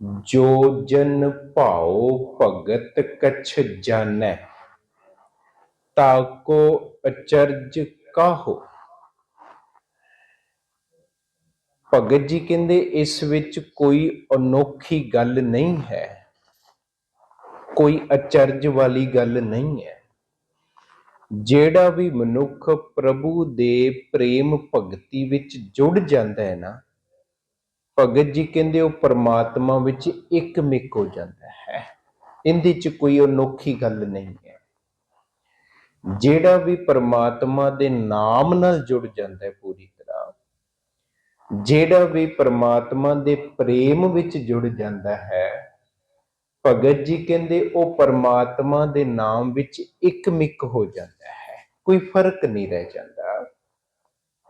ਜੋ ਜਨ ਭਾਉ ਭਗਤ ਕਛ ਜਾਣੈ ਤਾਕੋ ਅਚਰਜ ਕਾਹੋ? ਭਗਤ ਜੀ ਕਹਿੰਦੇ, ਇਸ ਵਿੱਚ ਕੋਈ ਅਨੋਖੀ ਗੱਲ ਨਹੀਂ ਹੈ, ਕੋਈ ਅਚਰਜ ਵਾਲੀ ਗੱਲ ਨਹੀਂ ਹੈ। ਜਿਹੜਾ ਵੀ ਮਨੁੱਖ ਪ੍ਰਭੂ ਦੇ ਪ੍ਰੇਮ ਭਗਤੀ ਵਿੱਚ ਜੁੜ ਜਾਂਦਾ ਹੈ ਨਾ ਭਗਤ ਜੀ ਕਹਿੰਦੇ ਉਹ ਪਰਮਾਤਮਾ ਵਿੱਚ ਇੱਕ ਮਿਕ ਹੋ ਜਾਂਦਾ ਹੈ। ਇਹਦੇ 'ਚ ਕੋਈ ਅਨੋਖੀ ਗੱਲ ਨਹੀਂ ਹੈ। ਜਿਹੜਾ ਵੀ ਪਰਮਾਤਮਾ ਦੇ ਨਾਮ ਨਾਲ ਜੁੜ ਜਾਂਦਾ ਹੈ ਪੂਰੀ ਤਰ੍ਹਾਂ, ਜਿਹੜਾ ਵੀ ਪਰਮਾਤਮਾ ਦੇ ਪ੍ਰੇਮ ਵਿੱਚ ਜੁੜ ਜਾਂਦਾ ਹੈ, ਭਗਤ ਜੀ ਕਹਿੰਦੇ ਉਹ ਪਰਮਾਤਮਾ ਦੇ ਨਾਮ ਵਿੱਚ ਇੱਕ ਮਿਕ ਹੋ ਜਾਂਦਾ ਹੈ। ਕੋਈ ਫ਼ਰਕ ਨਹੀਂ ਰਹਿ ਜਾਂਦਾ।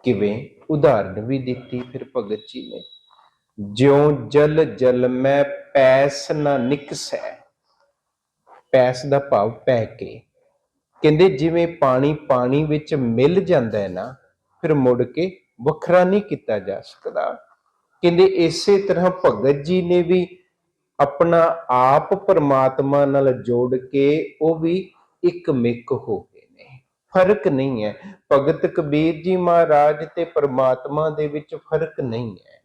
ਕਿਵੇਂ? ਉਦਾਹਰਨ ਵੀ ਦਿੱਤੀ ਫਿਰ ਭਗਤ ਜੀ ਨੇ। ਜਿਉ ਜਲ ਜਲ ਮੈਂ ਪੈਸ ਨਾ ਨਿਕਸੈ ਪੈਸ ਦਾ ਭਾਵ ਪੈ ਕੇ। ਕਹਿੰਦੇ ਜਿਵੇਂ ਪਾਣੀ ਪਾਣੀ ਵਿੱਚ ਮਿਲ ਜਾਂਦਾ ਹੈ ਨਾ, ਫਿਰ ਮੁੜ ਕੇ ਵੱਖਰਾ ਨਹੀਂ ਕੀਤਾ ਜਾ ਸਕਦਾ। ਕਹਿੰਦੇ ਇਸੇ ਤਰ੍ਹਾਂ ਭਗਤ ਜੀ ਨੇ ਵੀ ਆਪਣਾ ਆਪ ਪਰਮਾਤਮਾ ਨਾਲ ਜੋੜ ਕੇ ਉਹ ਵੀ ਇੱਕ ਮਿਕ ਹੋ ਗਏ ਨੇ। ਫ਼ਰਕ ਨਹੀਂ ਹੈ। ਭਗਤ ਕਬੀਰ ਜੀ ਮਹਾਰਾਜ ਤੇ ਪਰਮਾਤਮਾ ਦੇ ਵਿੱਚ ਫ਼ਰਕ ਨਹੀਂ ਹੈ।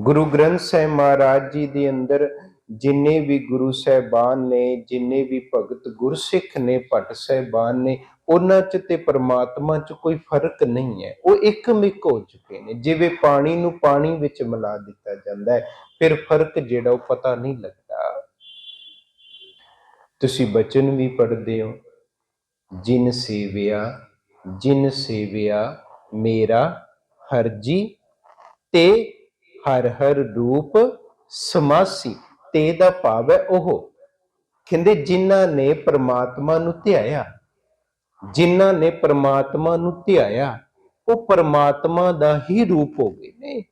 ਗੁਰੂ ਗ੍ਰੰਥ ਸਾਹਿਬ ਮਹਾਰਾਜ ਜੀ ਦੇ ਅੰਦਰ ਜਿੰਨੇ ਵੀ ਗੁਰੂ ਸਾਹਿਬਾਨ ਨੇ, ਜਿੰਨੇ ਵੀ ਭਗਤ ਗੁਰਸਿੱਖ ਨੇ, ਭੱਟ ਸਾਹਿਬਾਨ ਨੇ, ਉਹਨਾਂ 'ਚ ਤੇ ਪਰਮਾਤਮਾ 'ਚ ਕੋਈ ਫ਼ਰਕ ਨਹੀਂ ਹੈ। ਉਹ ਇੱਕ ਹੋ ਚੁੱਕੇ ਨੇ। ਜਿਵੇਂ ਪਾਣੀ ਨੂੰ ਪਾਣੀ ਵਿੱਚ ਮਿਲਾ ਦਿੱਤਾ ਜਾਂਦਾ ਹੈ, ਫਿਰ ਫ਼ਰਕ ਜਿਹੜਾ ਉਹ ਪਤਾ ਨਹੀਂ ਲੱਗਦਾ। ਤੁਸੀਂ ਬਚਨ ਵੀ ਪੜ੍ਹਦੇ ਹੋ। ਜਿਨ ਸੇਵਿਆ ਜਿਨ ਸੇਵਿਆ ਮੇਰਾ ਹਰਜੀ ਤੇ ਹਰ ਹਰ ਰੂਪ ਸਮਾਸੀ, ਤੇ ਦਾ ਭਾਵ ਹੈ ਉਹ। ਕਹਿੰਦੇ, ਜਿਨ੍ਹਾਂ ਨੇ ਪ੍ਰਮਾਤਮਾ ਨੂੰ ਧਿਆਇਆ, ਜਿਨ੍ਹਾਂ ਨੇ ਪ੍ਰਮਾਤਮਾ ਨੂੰ ਧਿਆਇਆ, ਉਹ ਪ੍ਰਮਾਤਮਾ ਦਾ ਹੀ ਰੂਪ ਹੋ ਗਏ ਨੇ।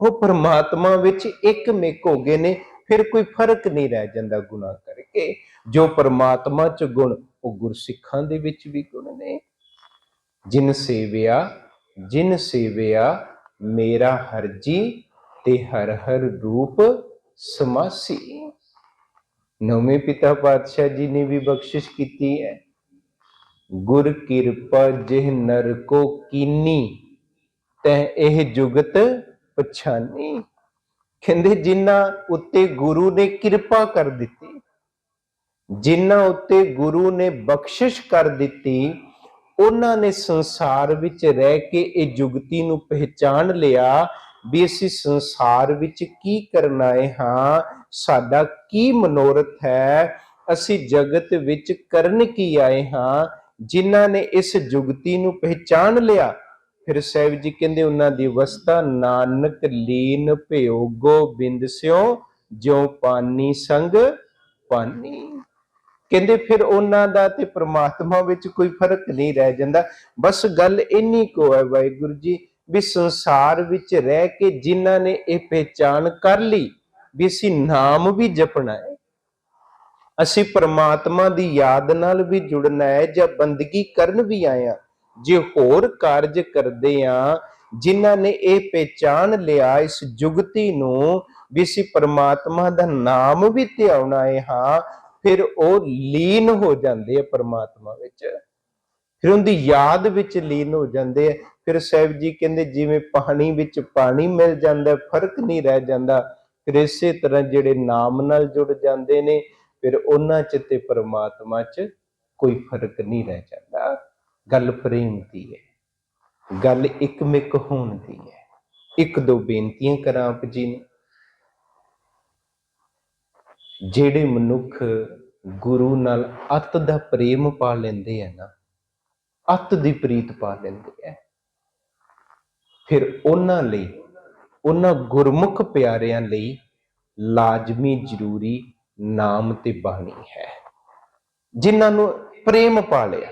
ਉਹ ਪ੍ਰਮਾਤਮਾ ਵਿੱਚ ਇੱਕ ਮਿਕ ਹੋ ਗਏ ਨੇ, ਫਿਰ ਕੋਈ ਫ਼ਰਕ ਨਹੀਂ ਰਹਿ ਜਾਂਦਾ ਗੁਨਾਹ ਕਰਕੇ। ਜੋ ਪ੍ਰਮਾਤਮਾ ਚ ਗੁਣ, ਉਹ ਗੁਰਸਿੱਖਾਂ ਦੇ ਵਿੱਚ ਵੀ ਗੁਣ ਨੇ। ਜਿਨ ਸੇਵਿਆ ਜਿਨ ਸੇਵਿਆ, ਮੇਰਾ ਹਰਜੀ ਤੇ ਹਰ ਹਰ ਰੂਪ ਸਮਾਸੀ। ਨੌਵੇਂ ਪਿਤਾ ਪਾਤਸ਼ਾਹ ਜੀ ਨੇ ਵੀ ਬਖਸ਼ਿਸ਼ ਕੀਤੀ ਹੈ। ਗੁਰ ਕਿਰਪਾ ਜਿਹ ਨਰ ਕੋ ਕੀਨੀ, ਤੈ ਇਹ ਜੁਗਤ ਪਛਾਨੀ। ਕਹਿੰਦੇ ਜਿਨ੍ਹਾਂ ਉੱਤੇ ਗੁਰੂ ਨੇ ਕਿਰਪਾ ਕਰ ਦਿੱਤੀ, ਜਿਨ੍ਹਾਂ ਉੱਤੇ ਗੁਰੂ ਨੇ ਬਖਸ਼ਿਸ਼ ਕਰ ਦਿੱਤੀ, ਉਹਨਾਂ ਨੇ ਸੰਸਾਰ ਵਿੱਚ ਰਹਿ ਕੇ ਇਹ ਜੁਗਤੀ ਨੂੰ ਪਹਿਚਾਨ ਲਿਆ ਵੀ ਅਸੀਂ ਸੰਸਾਰ ਵਿੱਚ ਕੀ ਕਰਨ ਆਏ ਹਾਂ? ਸਾਡਾ ਕੀ ਮਨੋਰਥ ਹੈ? ਅਸੀਂ ਜਗਤ ਵਿੱਚ ਕਰਨ ਕੀ ਆਏ ਹਾਂ? ਜਿਨ੍ਹਾਂ ਨੇ ਇਸ ਜੁਗਤੀ ਨੂੰ ਪਹਿਚਾਨ ਲਿਆ। ਫਿਰ ਸਾਹਿਬ ਜੀ ਕਹਿੰਦੇ, ਉਹਨਾਂ ਦੀ ਅਵਸਥਾ ਨਾਨਕ ਲੀਨ ਭਿਓ ਗੋਬਿੰਦ ਸਿਓ, ਜਿਉ ਪਾਨੀ ਸੰਗ ਪਾਨੀ। ਕਹਿੰਦੇ, ਫਿਰ ਉਹਨਾਂ ਦਾ ਤੇ ਪ੍ਰਮਾਤਮਾ ਵਿੱਚ ਕੋਈ ਫ਼ਰਕ ਨਹੀਂ ਰਹਿ ਜਾਂਦਾ। ਬਸ ਗੱਲ ਇੰਨੀ ਕੋ ਹੈ ਵਾਹਿਗੁਰੂ ਜੀ ਵੀ ਸੰਸਾਰ ਵਿੱਚ ਰਹਿ ਕੇ ਜਿਨ੍ਹਾਂ ਨੇ ਇਹ ਪਹਿਚਾਨ ਕਰ ਲਈ, ਵੀ ਅਸੀਂ ਨਾਮ ਵੀ ਜਪਣਾ ਹੈ। ਅਸੀਂ ਪ੍ਰਮਾਤਮਾ ਦੀ ਯਾਦ ਨਾਲ ਵੀ ਜੁੜਨਾ ਹੈ ਜਾਂ ਬੰਦਗੀ ਕਰਨ ਵੀ ਆਇਆ ਜੇ ਹੋਰ ਕਾਰਜ ਕਰਦੇ ਆ ਜਿਨ੍ਹਾਂ ਨੇ ਇਹ ਪਹਿਚਾਨ ਲਿਆ ਇਸ ਜੁਗਤੀ ਨੂੰ, ਵੀ ਅਸੀਂ ਪ੍ਰਮਾਤਮਾ ਦਾ ਨਾਮ ਵੀ ਧਿਆਉਣਾ ਹੈ ਹਾਂ, ਫਿਰ ਉਹ ਲੀਨ ਹੋ ਜਾਂਦੇ ਆ ਪ੍ਰਮਾਤਮਾ ਵਿੱਚ। ਫਿਰ ਉਹਦੀ ਯਾਦ ਵਿੱਚ ਲੀਨ ਹੋ ਜਾਂਦੇ ਆ। ਫਿਰ ਸਾਹਿਬ ਜੀ ਕਹਿੰਦੇ, ਜਿਵੇਂ ਪਾਣੀ ਵਿੱਚ ਪਾਣੀ ਮਿਲ ਜਾਂਦਾ, ਫ਼ਰਕ ਨਹੀਂ ਰਹਿ ਜਾਂਦਾ। ਫਿਰ ਇਸੇ ਤਰ੍ਹਾਂ ਜਿਹੜੇ ਨਾਮ ਨਾਲ ਜੁੜ ਜਾਂਦੇ ਨੇ, ਫਿਰ ਉਹਨਾਂ 'ਚ ਤੇ ਪਰਮਾਤਮਾ 'ਚ ਕੋਈ ਫ਼ਰਕ ਨਹੀਂ ਰਹਿ ਜਾਂਦਾ। ਗੱਲ ਪ੍ਰੇਮ ਦੀ ਹੈ। ਗੱਲ ਇੱਕ ਮਿਕ ਹੋਣ ਦੀ ਹੈ। ਇੱਕ ਦੋ ਬੇਨਤੀਆਂ ਕਰਾਂ ਆਪ ਜੀ ਨੂੰ। ਜਿਹੜੇ ਮਨੁੱਖ ਗੁਰੂ ਨਾਲ ਅਤ ਦਾ ਪ੍ਰੇਮ ਪਾ ਲੈਂਦੇ ਆ ਨਾ ਅਤ ਦੀ ਪ੍ਰੀਤ ਪਾ ਲੈਂਦੇ ਆ ਫਿਰ ਉਹਨਾਂ ਲਈ, ਉਹਨਾਂ ਗੁਰਮੁਖ ਪਿਆਰਿਆਂ ਲਈ ਲਾਜ਼ਮੀ, ਜ਼ਰੂਰੀ ਨਾਮ ਤੇ ਬਾਣੀ ਹੈ। ਜਿਨ੍ਹਾਂ ਨੂੰ ਪ੍ਰੇਮ ਪਾ ਲਿਆ।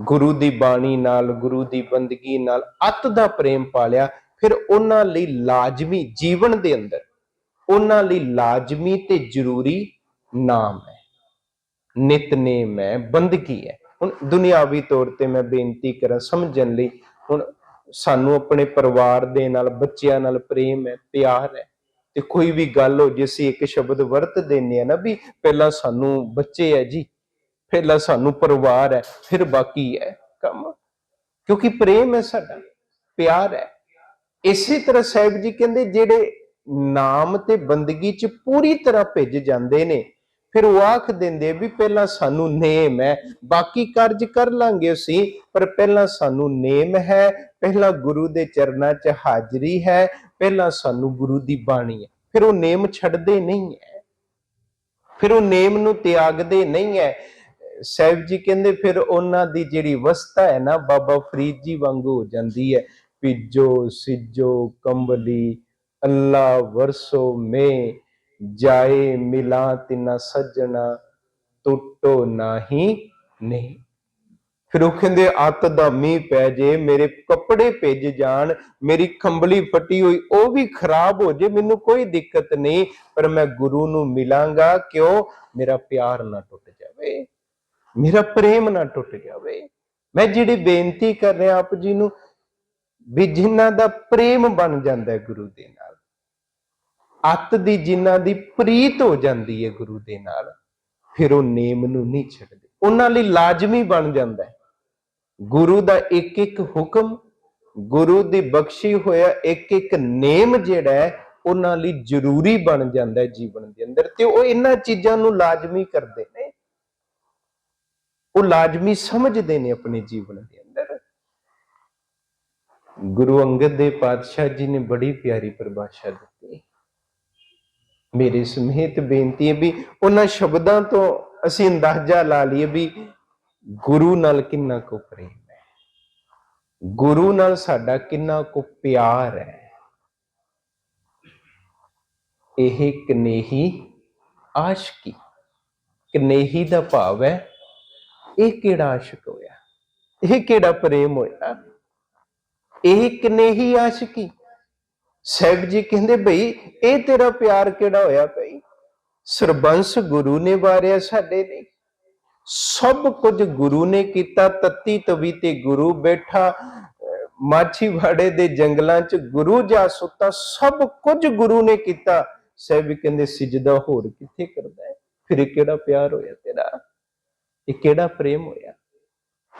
ਗੁਰੂ ਦੀ ਬਾਣੀ ਨਾਲ, ਗੁਰੂ ਦੀ ਬੰਦਗੀ ਨਾਲ ਅਤ ਦਾ ਪ੍ਰੇਮ ਪਾ ਲਿਆ। ਫਿਰ ਉਹਨਾਂ ਲਈ ਲਾਜ਼ਮੀ ਜੀਵਨ ਦੇ ਅੰਦਰ, ਉਹਨਾਂ ਲਈ ਲਾਜ਼ਮੀ ਤੇ ਜ਼ਰੂਰੀ ਨਾਮ ਹੈ। ਨਿਤਨੇਮ ਹੈ, ਬੰਦਗੀ ਹੈ। ਹੁਣ ਦੁਨਿਆਵੀ ਤੌਰ ਤੇ ਮੈਂ ਬੇਨਤੀ ਕਰਾਂ ਸਮਝਣ ਲਈ, ਹੁਣ ਸਾਨੂੰ ਆਪਣੇ ਪਰਿਵਾਰ ਦੇ ਨਾਲ, ਬੱਚਿਆਂ ਨਾਲ ਪ੍ਰੇਮ ਹੈ, ਪਿਆਰ ਹੈ, ਤੇ ਕੋਈ ਵੀ ਗੱਲ ਹੋ, ਜੇ ਅਸੀਂ ਇੱਕ ਸ਼ਬਦ ਵਰਤ ਦਿੰਨੇ ਆ ਨਾ ਵੀ ਪਹਿਲਾਂ ਸਾਨੂੰ ਬੱਚੇ ਹੈ ਜੀ, ਪਹਿਲਾਂ ਸਾਨੂੰ ਪਰਿਵਾਰ ਹੈ, ਫਿਰ ਬਾਕੀ ਹੈ ਕੰਮ, ਕਿਉਂਕਿ ਪ੍ਰੇਮ ਹੈ ਸਾਡਾ, ਪਿਆਰ ਹੈ। ਇਸੇ ਤਰ੍ਹਾਂ ਸਾਹਿਬ ਜੀ ਕਹਿੰਦੇ ਜਿਹੜੇ ਨਾਮ ਤੇ ਬੰਦਗੀ ਚ ਪੂਰੀ ਤਰ੍ਹਾਂ ਭਿੱਜ ਜਾਂਦੇ ਨੇ ਫਿਰ ਉਹ ਆਖ ਦਿੰਦੇ ਵੀ ਪਹਿਲਾਂ ਸਾਨੂੰ ਨੇਮ ਹੈ। ਬਾਕੀ ਕਾਰਜ ਕਰ ਲਾਂਗੇ ਅਸੀਂ, ਪਰ ਪਹਿਲਾਂ ਸਾਨੂੰ ਨੇਮ ਹੈ, ਪਹਿਲਾਂ ਗੁਰੂ ਦੇ ਚਰਨਾਂ 'ਚ ਹਾਜ਼ਰੀ ਹੈ, ਪਹਿਲਾਂ ਸਾਨੂੰ ਗੁਰੂ ਦੀ ਬਾਣੀ ਹੈ। ਫਿਰ ਉਹ ਨੇਮ ਛੱਡਦੇ ਨਹੀਂ ਹੈ। ਫਿਰ ਉਹ ਨੇਮ ਨੂੰ ਤਿਆਗਦੇ ਨਹੀਂ ਹੈ। ਸਾਹਿਬ ਜੀ ਕਹਿੰਦੇ ਫਿਰ ਉਹਨਾਂ ਦੀ ਜਿਹੜੀ ਅਵਸਥਾ ਹੈ ਨਾ, ਬਾਬਾ ਫਰੀਦ ਜੀ ਵਾਂਗੂ ਹੋ ਜਾਂਦੀ ਹੈ। ਪਿਜੋ ਸਿਜੋ, ਕੰਬਲੀ, ਅੱਲਾ, ਵਰਸੋ, ਮੇ ਜਾਏ ਮਿਲਾ ਤਿਨਾ ਸੱਜਣਾ, ਟੁੱਟੋ ਨਾਹੀ ਨਹੀਂ। ਫਿਰ ਉਹ ਕਹਿੰਦੇ, ਅੱਤ ਦਾ ਮੀਂਹ ਪੈ ਜੇ, ਮੇਰੇ ਕੱਪੜੇ ਭਿੱਜ ਜਾਣ, ਮੇਰੀ ਖੰਬਲੀ ਫਟੀ ਹੋਈ, ਉਹ ਵੀ ਖਰਾਬ ਹੋ ਜੇ, ਮੈਨੂੰ ਕੋਈ ਦਿੱਕਤ ਨਹੀਂ, ਪਰ ਮੈਂ ਗੁਰੂ ਨੂੰ ਮਿਲਾਂਗਾ, ਕਿਉਂ? ਮੇਰਾ ਪਿਆਰ ਨਾ ਟੁੱਟ ਜਾਵੇ, ਮੇਰਾ ਪ੍ਰੇਮ ਨਾ ਟੁੱਟ ਜਾਵੇ। ਮੈਂ ਜਿਹੜੀ ਬੇਨਤੀ ਕਰ ਰਿਹਾ ਆਪ ਜੀ ਨੂੰ, ਵੀ ਜਿਨ੍ਹਾਂ ਦਾ ਪ੍ਰੇਮ ਬਣ ਜਾਂਦਾ ਹੈ ਗੁਰੂ ਦੇ ਨਾਲ ਅੱਤ ਦੀ ਜਿਨ੍ਹਾਂ ਦੀ ਪ੍ਰੀਤ ਹੋ ਜਾਂਦੀ ਹੈ ਗੁਰੂ ਦੇ ਨਾਲ, ਫਿਰ ਉਹ ਨੇਮ ਨੂੰ ਨਹੀਂ ਛੱਡਦੇ। ਉਹਨਾਂ ਲਈ ਲਾਜ਼ਮੀ ਬਣ ਜਾਂਦਾ ਹੈ। ਗੁਰੂ ਦਾ ਇੱਕ ਇੱਕ ਹੁਕਮ, ਗੁਰੂ ਦੀ ਬਖਸ਼ੀ ਹੋਇਆ ਇੱਕ ਇੱਕ ਨੇਮ ਜਿਹੜਾ ਹੈ, ਉਹਨਾਂ ਲਈ ਜ਼ਰੂਰੀ ਬਣ ਜਾਂਦਾ ਹੈ ਜੀਵਨ ਦੇ ਅੰਦਰ ਤੇ ਉਹ ਇਹਨਾਂ ਚੀਜ਼ਾਂ ਨੂੰ ਲਾਜ਼ਮੀ ਕਰਦੇ ਨੇ। ਉਹ ਲਾਜ਼ਮੀ ਸਮਝਦੇ ਨੇ ਆਪਣੇ ਜੀਵਨ ਦੇ ਅੰਦਰ। ਗੁਰੂ ਅੰਗਦ ਦੇਵ ਪਾਤਸ਼ਾਹ ਜੀ ਨੇ ਬੜੀ ਪਿਆਰੀ ਪਰਿਭਾਸ਼ਾ ਦਿੱਤੀ। ਮੇਰੇ ਸਮੇਤ ਬੇਨਤੀ ਹੈ ਵੀ ਉਹਨਾਂ ਸ਼ਬਦਾਂ ਤੋਂ ਅਸੀਂ ਅੰਦਾਜ਼ਾ ਲਾ ਲਈਏ ਵੀ ਗੁਰੂ ਨਾਲ ਕਿੰਨਾ ਕੁ ਪ੍ਰੇਮ ਹੈ। ਗੁਰੂ ਨਾਲ ਸਾਡਾ ਕਿੰਨਾ ਕੁ ਪਿਆਰ ਹੈ। ਇਹ ਕਨੇਹੀ ਆਸ਼ਕੀ ਕਨੇਹੀ ਦਾ ਭਾਵ ਹੈ, ਇਹ ਕਿਹੜਾ ਆਸ਼ਕ ਹੋਇਆ? ਇਹ ਕਿਹੜਾ ਪ੍ਰੇਮ ਹੋਇਆ? ਇਹ ਕਨੇਹੀ ਆਸ਼ਕੀ ਸਾਹਿਬ ਜੀ ਕਹਿੰਦੇ ਭਈ ਇਹ ਤੇਰਾ ਪਿਆਰ ਕਿਹੜਾ ਹੋਇਆ ਭਈ ਸਰਬੰਸ ਗੁਰੂ ਨੇ ਵਾਰਿਆ ਸਾਡੇ ਲਈ। ਸਭ ਕੁਝ ਗੁਰੂ ਨੇ ਕੀਤਾ, ਤਤੀ ਤਵੀ ਤੇ ਗੁਰੂ ਬੈਠਾ। ਮਾਛੀਵਾੜੇ ਦੇ ਜੰਗਲਾਂ 'ਚ ਗੁਰੂ ਜਾ ਸੁੱਤਾ, ਸਭ ਕੁਝ ਗੁਰੂ ਨੇ ਕੀਤਾ। ਸਾਹਿਬ ਕਹਿੰਦੇ, ਸਿਜਦਾ ਹੋਰ ਕਿੱਥੇ ਕਰਦਾ ਹੈ? ਫਿਰ ਇਹ ਕਿਹੜਾ ਪਿਆਰ ਹੋਇਆ ਤੇਰਾ? ਇਹ ਕਿਹੜਾ ਪ੍ਰੇਮ ਹੋਇਆ?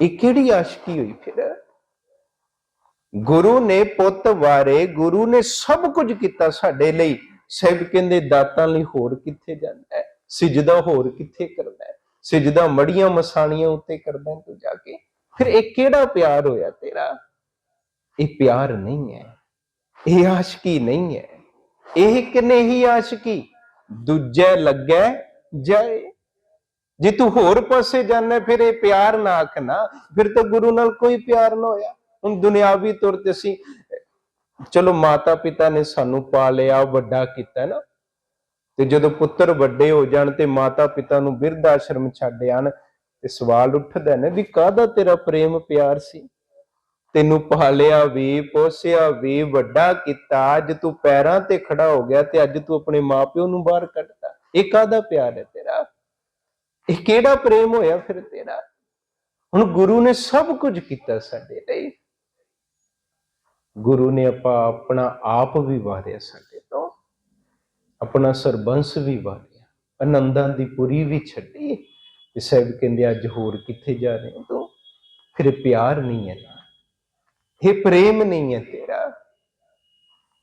ਇਹ ਕਿਹੜੀ ਆਸ਼ਕੀ ਹੋਈ ਫਿਰ? ਗੁਰੂ ਨੇ ਪੁੱਤ ਵਾਰੇ, ਗੁਰੂ ਨੇ ਸਭ ਕੁਝ ਕੀਤਾ ਸਾਡੇ ਲਈ। ਸਾਹਿਬ ਕਹਿੰਦੇ, ਦਾਤਾਂ ਲਈ ਹੋਰ ਕਿੱਥੇ ਜਾਂਦਾ ਹੈ? ਸਿਜਦਾ ਹੋਰ ਕਿੱਥੇ ਕਰਦਾ ਹੈ? ਸਿਜਦਾ ਮੜੀਆਂ ਮਸਾਣੀਆਂ ਉੱਤੇ ਕਰਦਾ ਤੂੰ ਜਾ ਕੇ। ਫਿਰ ਇਹ ਕਿਹੜਾ ਪਿਆਰ ਹੋਇਆ ਤੇਰਾ? ਇਹ ਪਿਆਰ ਨਹੀਂ ਹੈ। ਇਹ ਆਸ਼ਕੀ ਨਹੀਂ ਹੈ। ਇਹ ਕਿਨੇ ਹੀ ਆਸ਼ਕੀ? ਦੂਜੇ ਲੱਗੈ ਜਾਏ। ਜੇ ਤੂੰ ਹੋਰ ਪਾਸੇ ਜਾਣਾ, ਫਿਰ ਇਹ ਪਿਆਰ ਨਾ ਆਖਣਾ। ਫਿਰ ਤਾਂ ਗੁਰੂ ਨਾਲ ਕੋਈ ਪਿਆਰ ਨਾ ਹੋਇਆ। ਹੁਣ ਦੁਨਿਆਵੀ ਤੌਰ ਤੇ ਅਸੀਂ, ਚਲੋ ਮਾਤਾ ਪਿਤਾ ਨੇ ਸਾਨੂੰ ਪਾਲਿਆ ਵੱਡਾ ਕੀਤਾ ਨਾ। ਤੇ ਜਦੋਂ ਪੁੱਤਰ ਵੱਡੇ ਹੋ ਜਾਣ ਤੇ ਮਾਤਾ ਪਿਤਾ ਨੂੰ ਬਿਰਧ ਆਸ਼ਰਮ ਛੱਡ ਆਣ, ਤੇ ਸਵਾਲ ਉੱਠਦਾ ਨਾ ਵੀ ਕਾਹਦਾ ਤੇਰਾ ਪ੍ਰੇਮ ਪਿਆਰ ਸੀ? ਤੈਨੂੰ ਪਾਲਿਆ ਵੀ, ਪੋਸਿਆ ਵੀ, ਵੱਡਾ ਕੀਤਾ, ਅੱਜ ਤੂੰ ਪੈਰਾਂ ਤੇ ਖੜਾ ਹੋ ਗਿਆ ਤੇ ਅੱਜ ਤੂੰ ਆਪਣੇ ਮਾਪਿਓ ਨੂੰ ਬਾਹਰ ਕੱਢਦਾ ਇਹ ਕਾਹਦਾ ਪਿਆਰ ਹੈ ਤੇਰਾ? ਇਹ ਕਿਹੜਾ ਪ੍ਰੇਮ ਹੋਇਆ ਫਿਰ ਤੇਰਾ? ਹੁਣ ਗੁਰੂ ਨੇ ਸਭ ਕੁਝ ਕੀਤਾ ਸਾਡੇ ਲਈ ਗੁਰੂ ਨੇ ਆਪਾਂ ਆਪਣਾ ਆਪ ਵੀ ਵਾਰਿਆ ਸਾਡੇ ਤੋਂ, ਆਪਣਾ ਸਰਬੰਸ ਵੀ ਵਾਰਿਆ, ਆਨੰਦਾਂ ਦੀ ਪੁਰੀ ਵੀ ਛੱਡੀ ਤੇ ਸਾਹਿਬ ਕਹਿੰਦੇ ਅੱਜ ਹੋਰ ਕਿੱਥੇ ਜਾ ਰਹੇ ਤੂੰ ਫਿਰ ਪਿਆਰ ਨਹੀਂ ਹੈ ਨਾ, ਇਹ ਪ੍ਰੇਮ ਨਹੀਂ ਹੈ ਤੇਰਾ।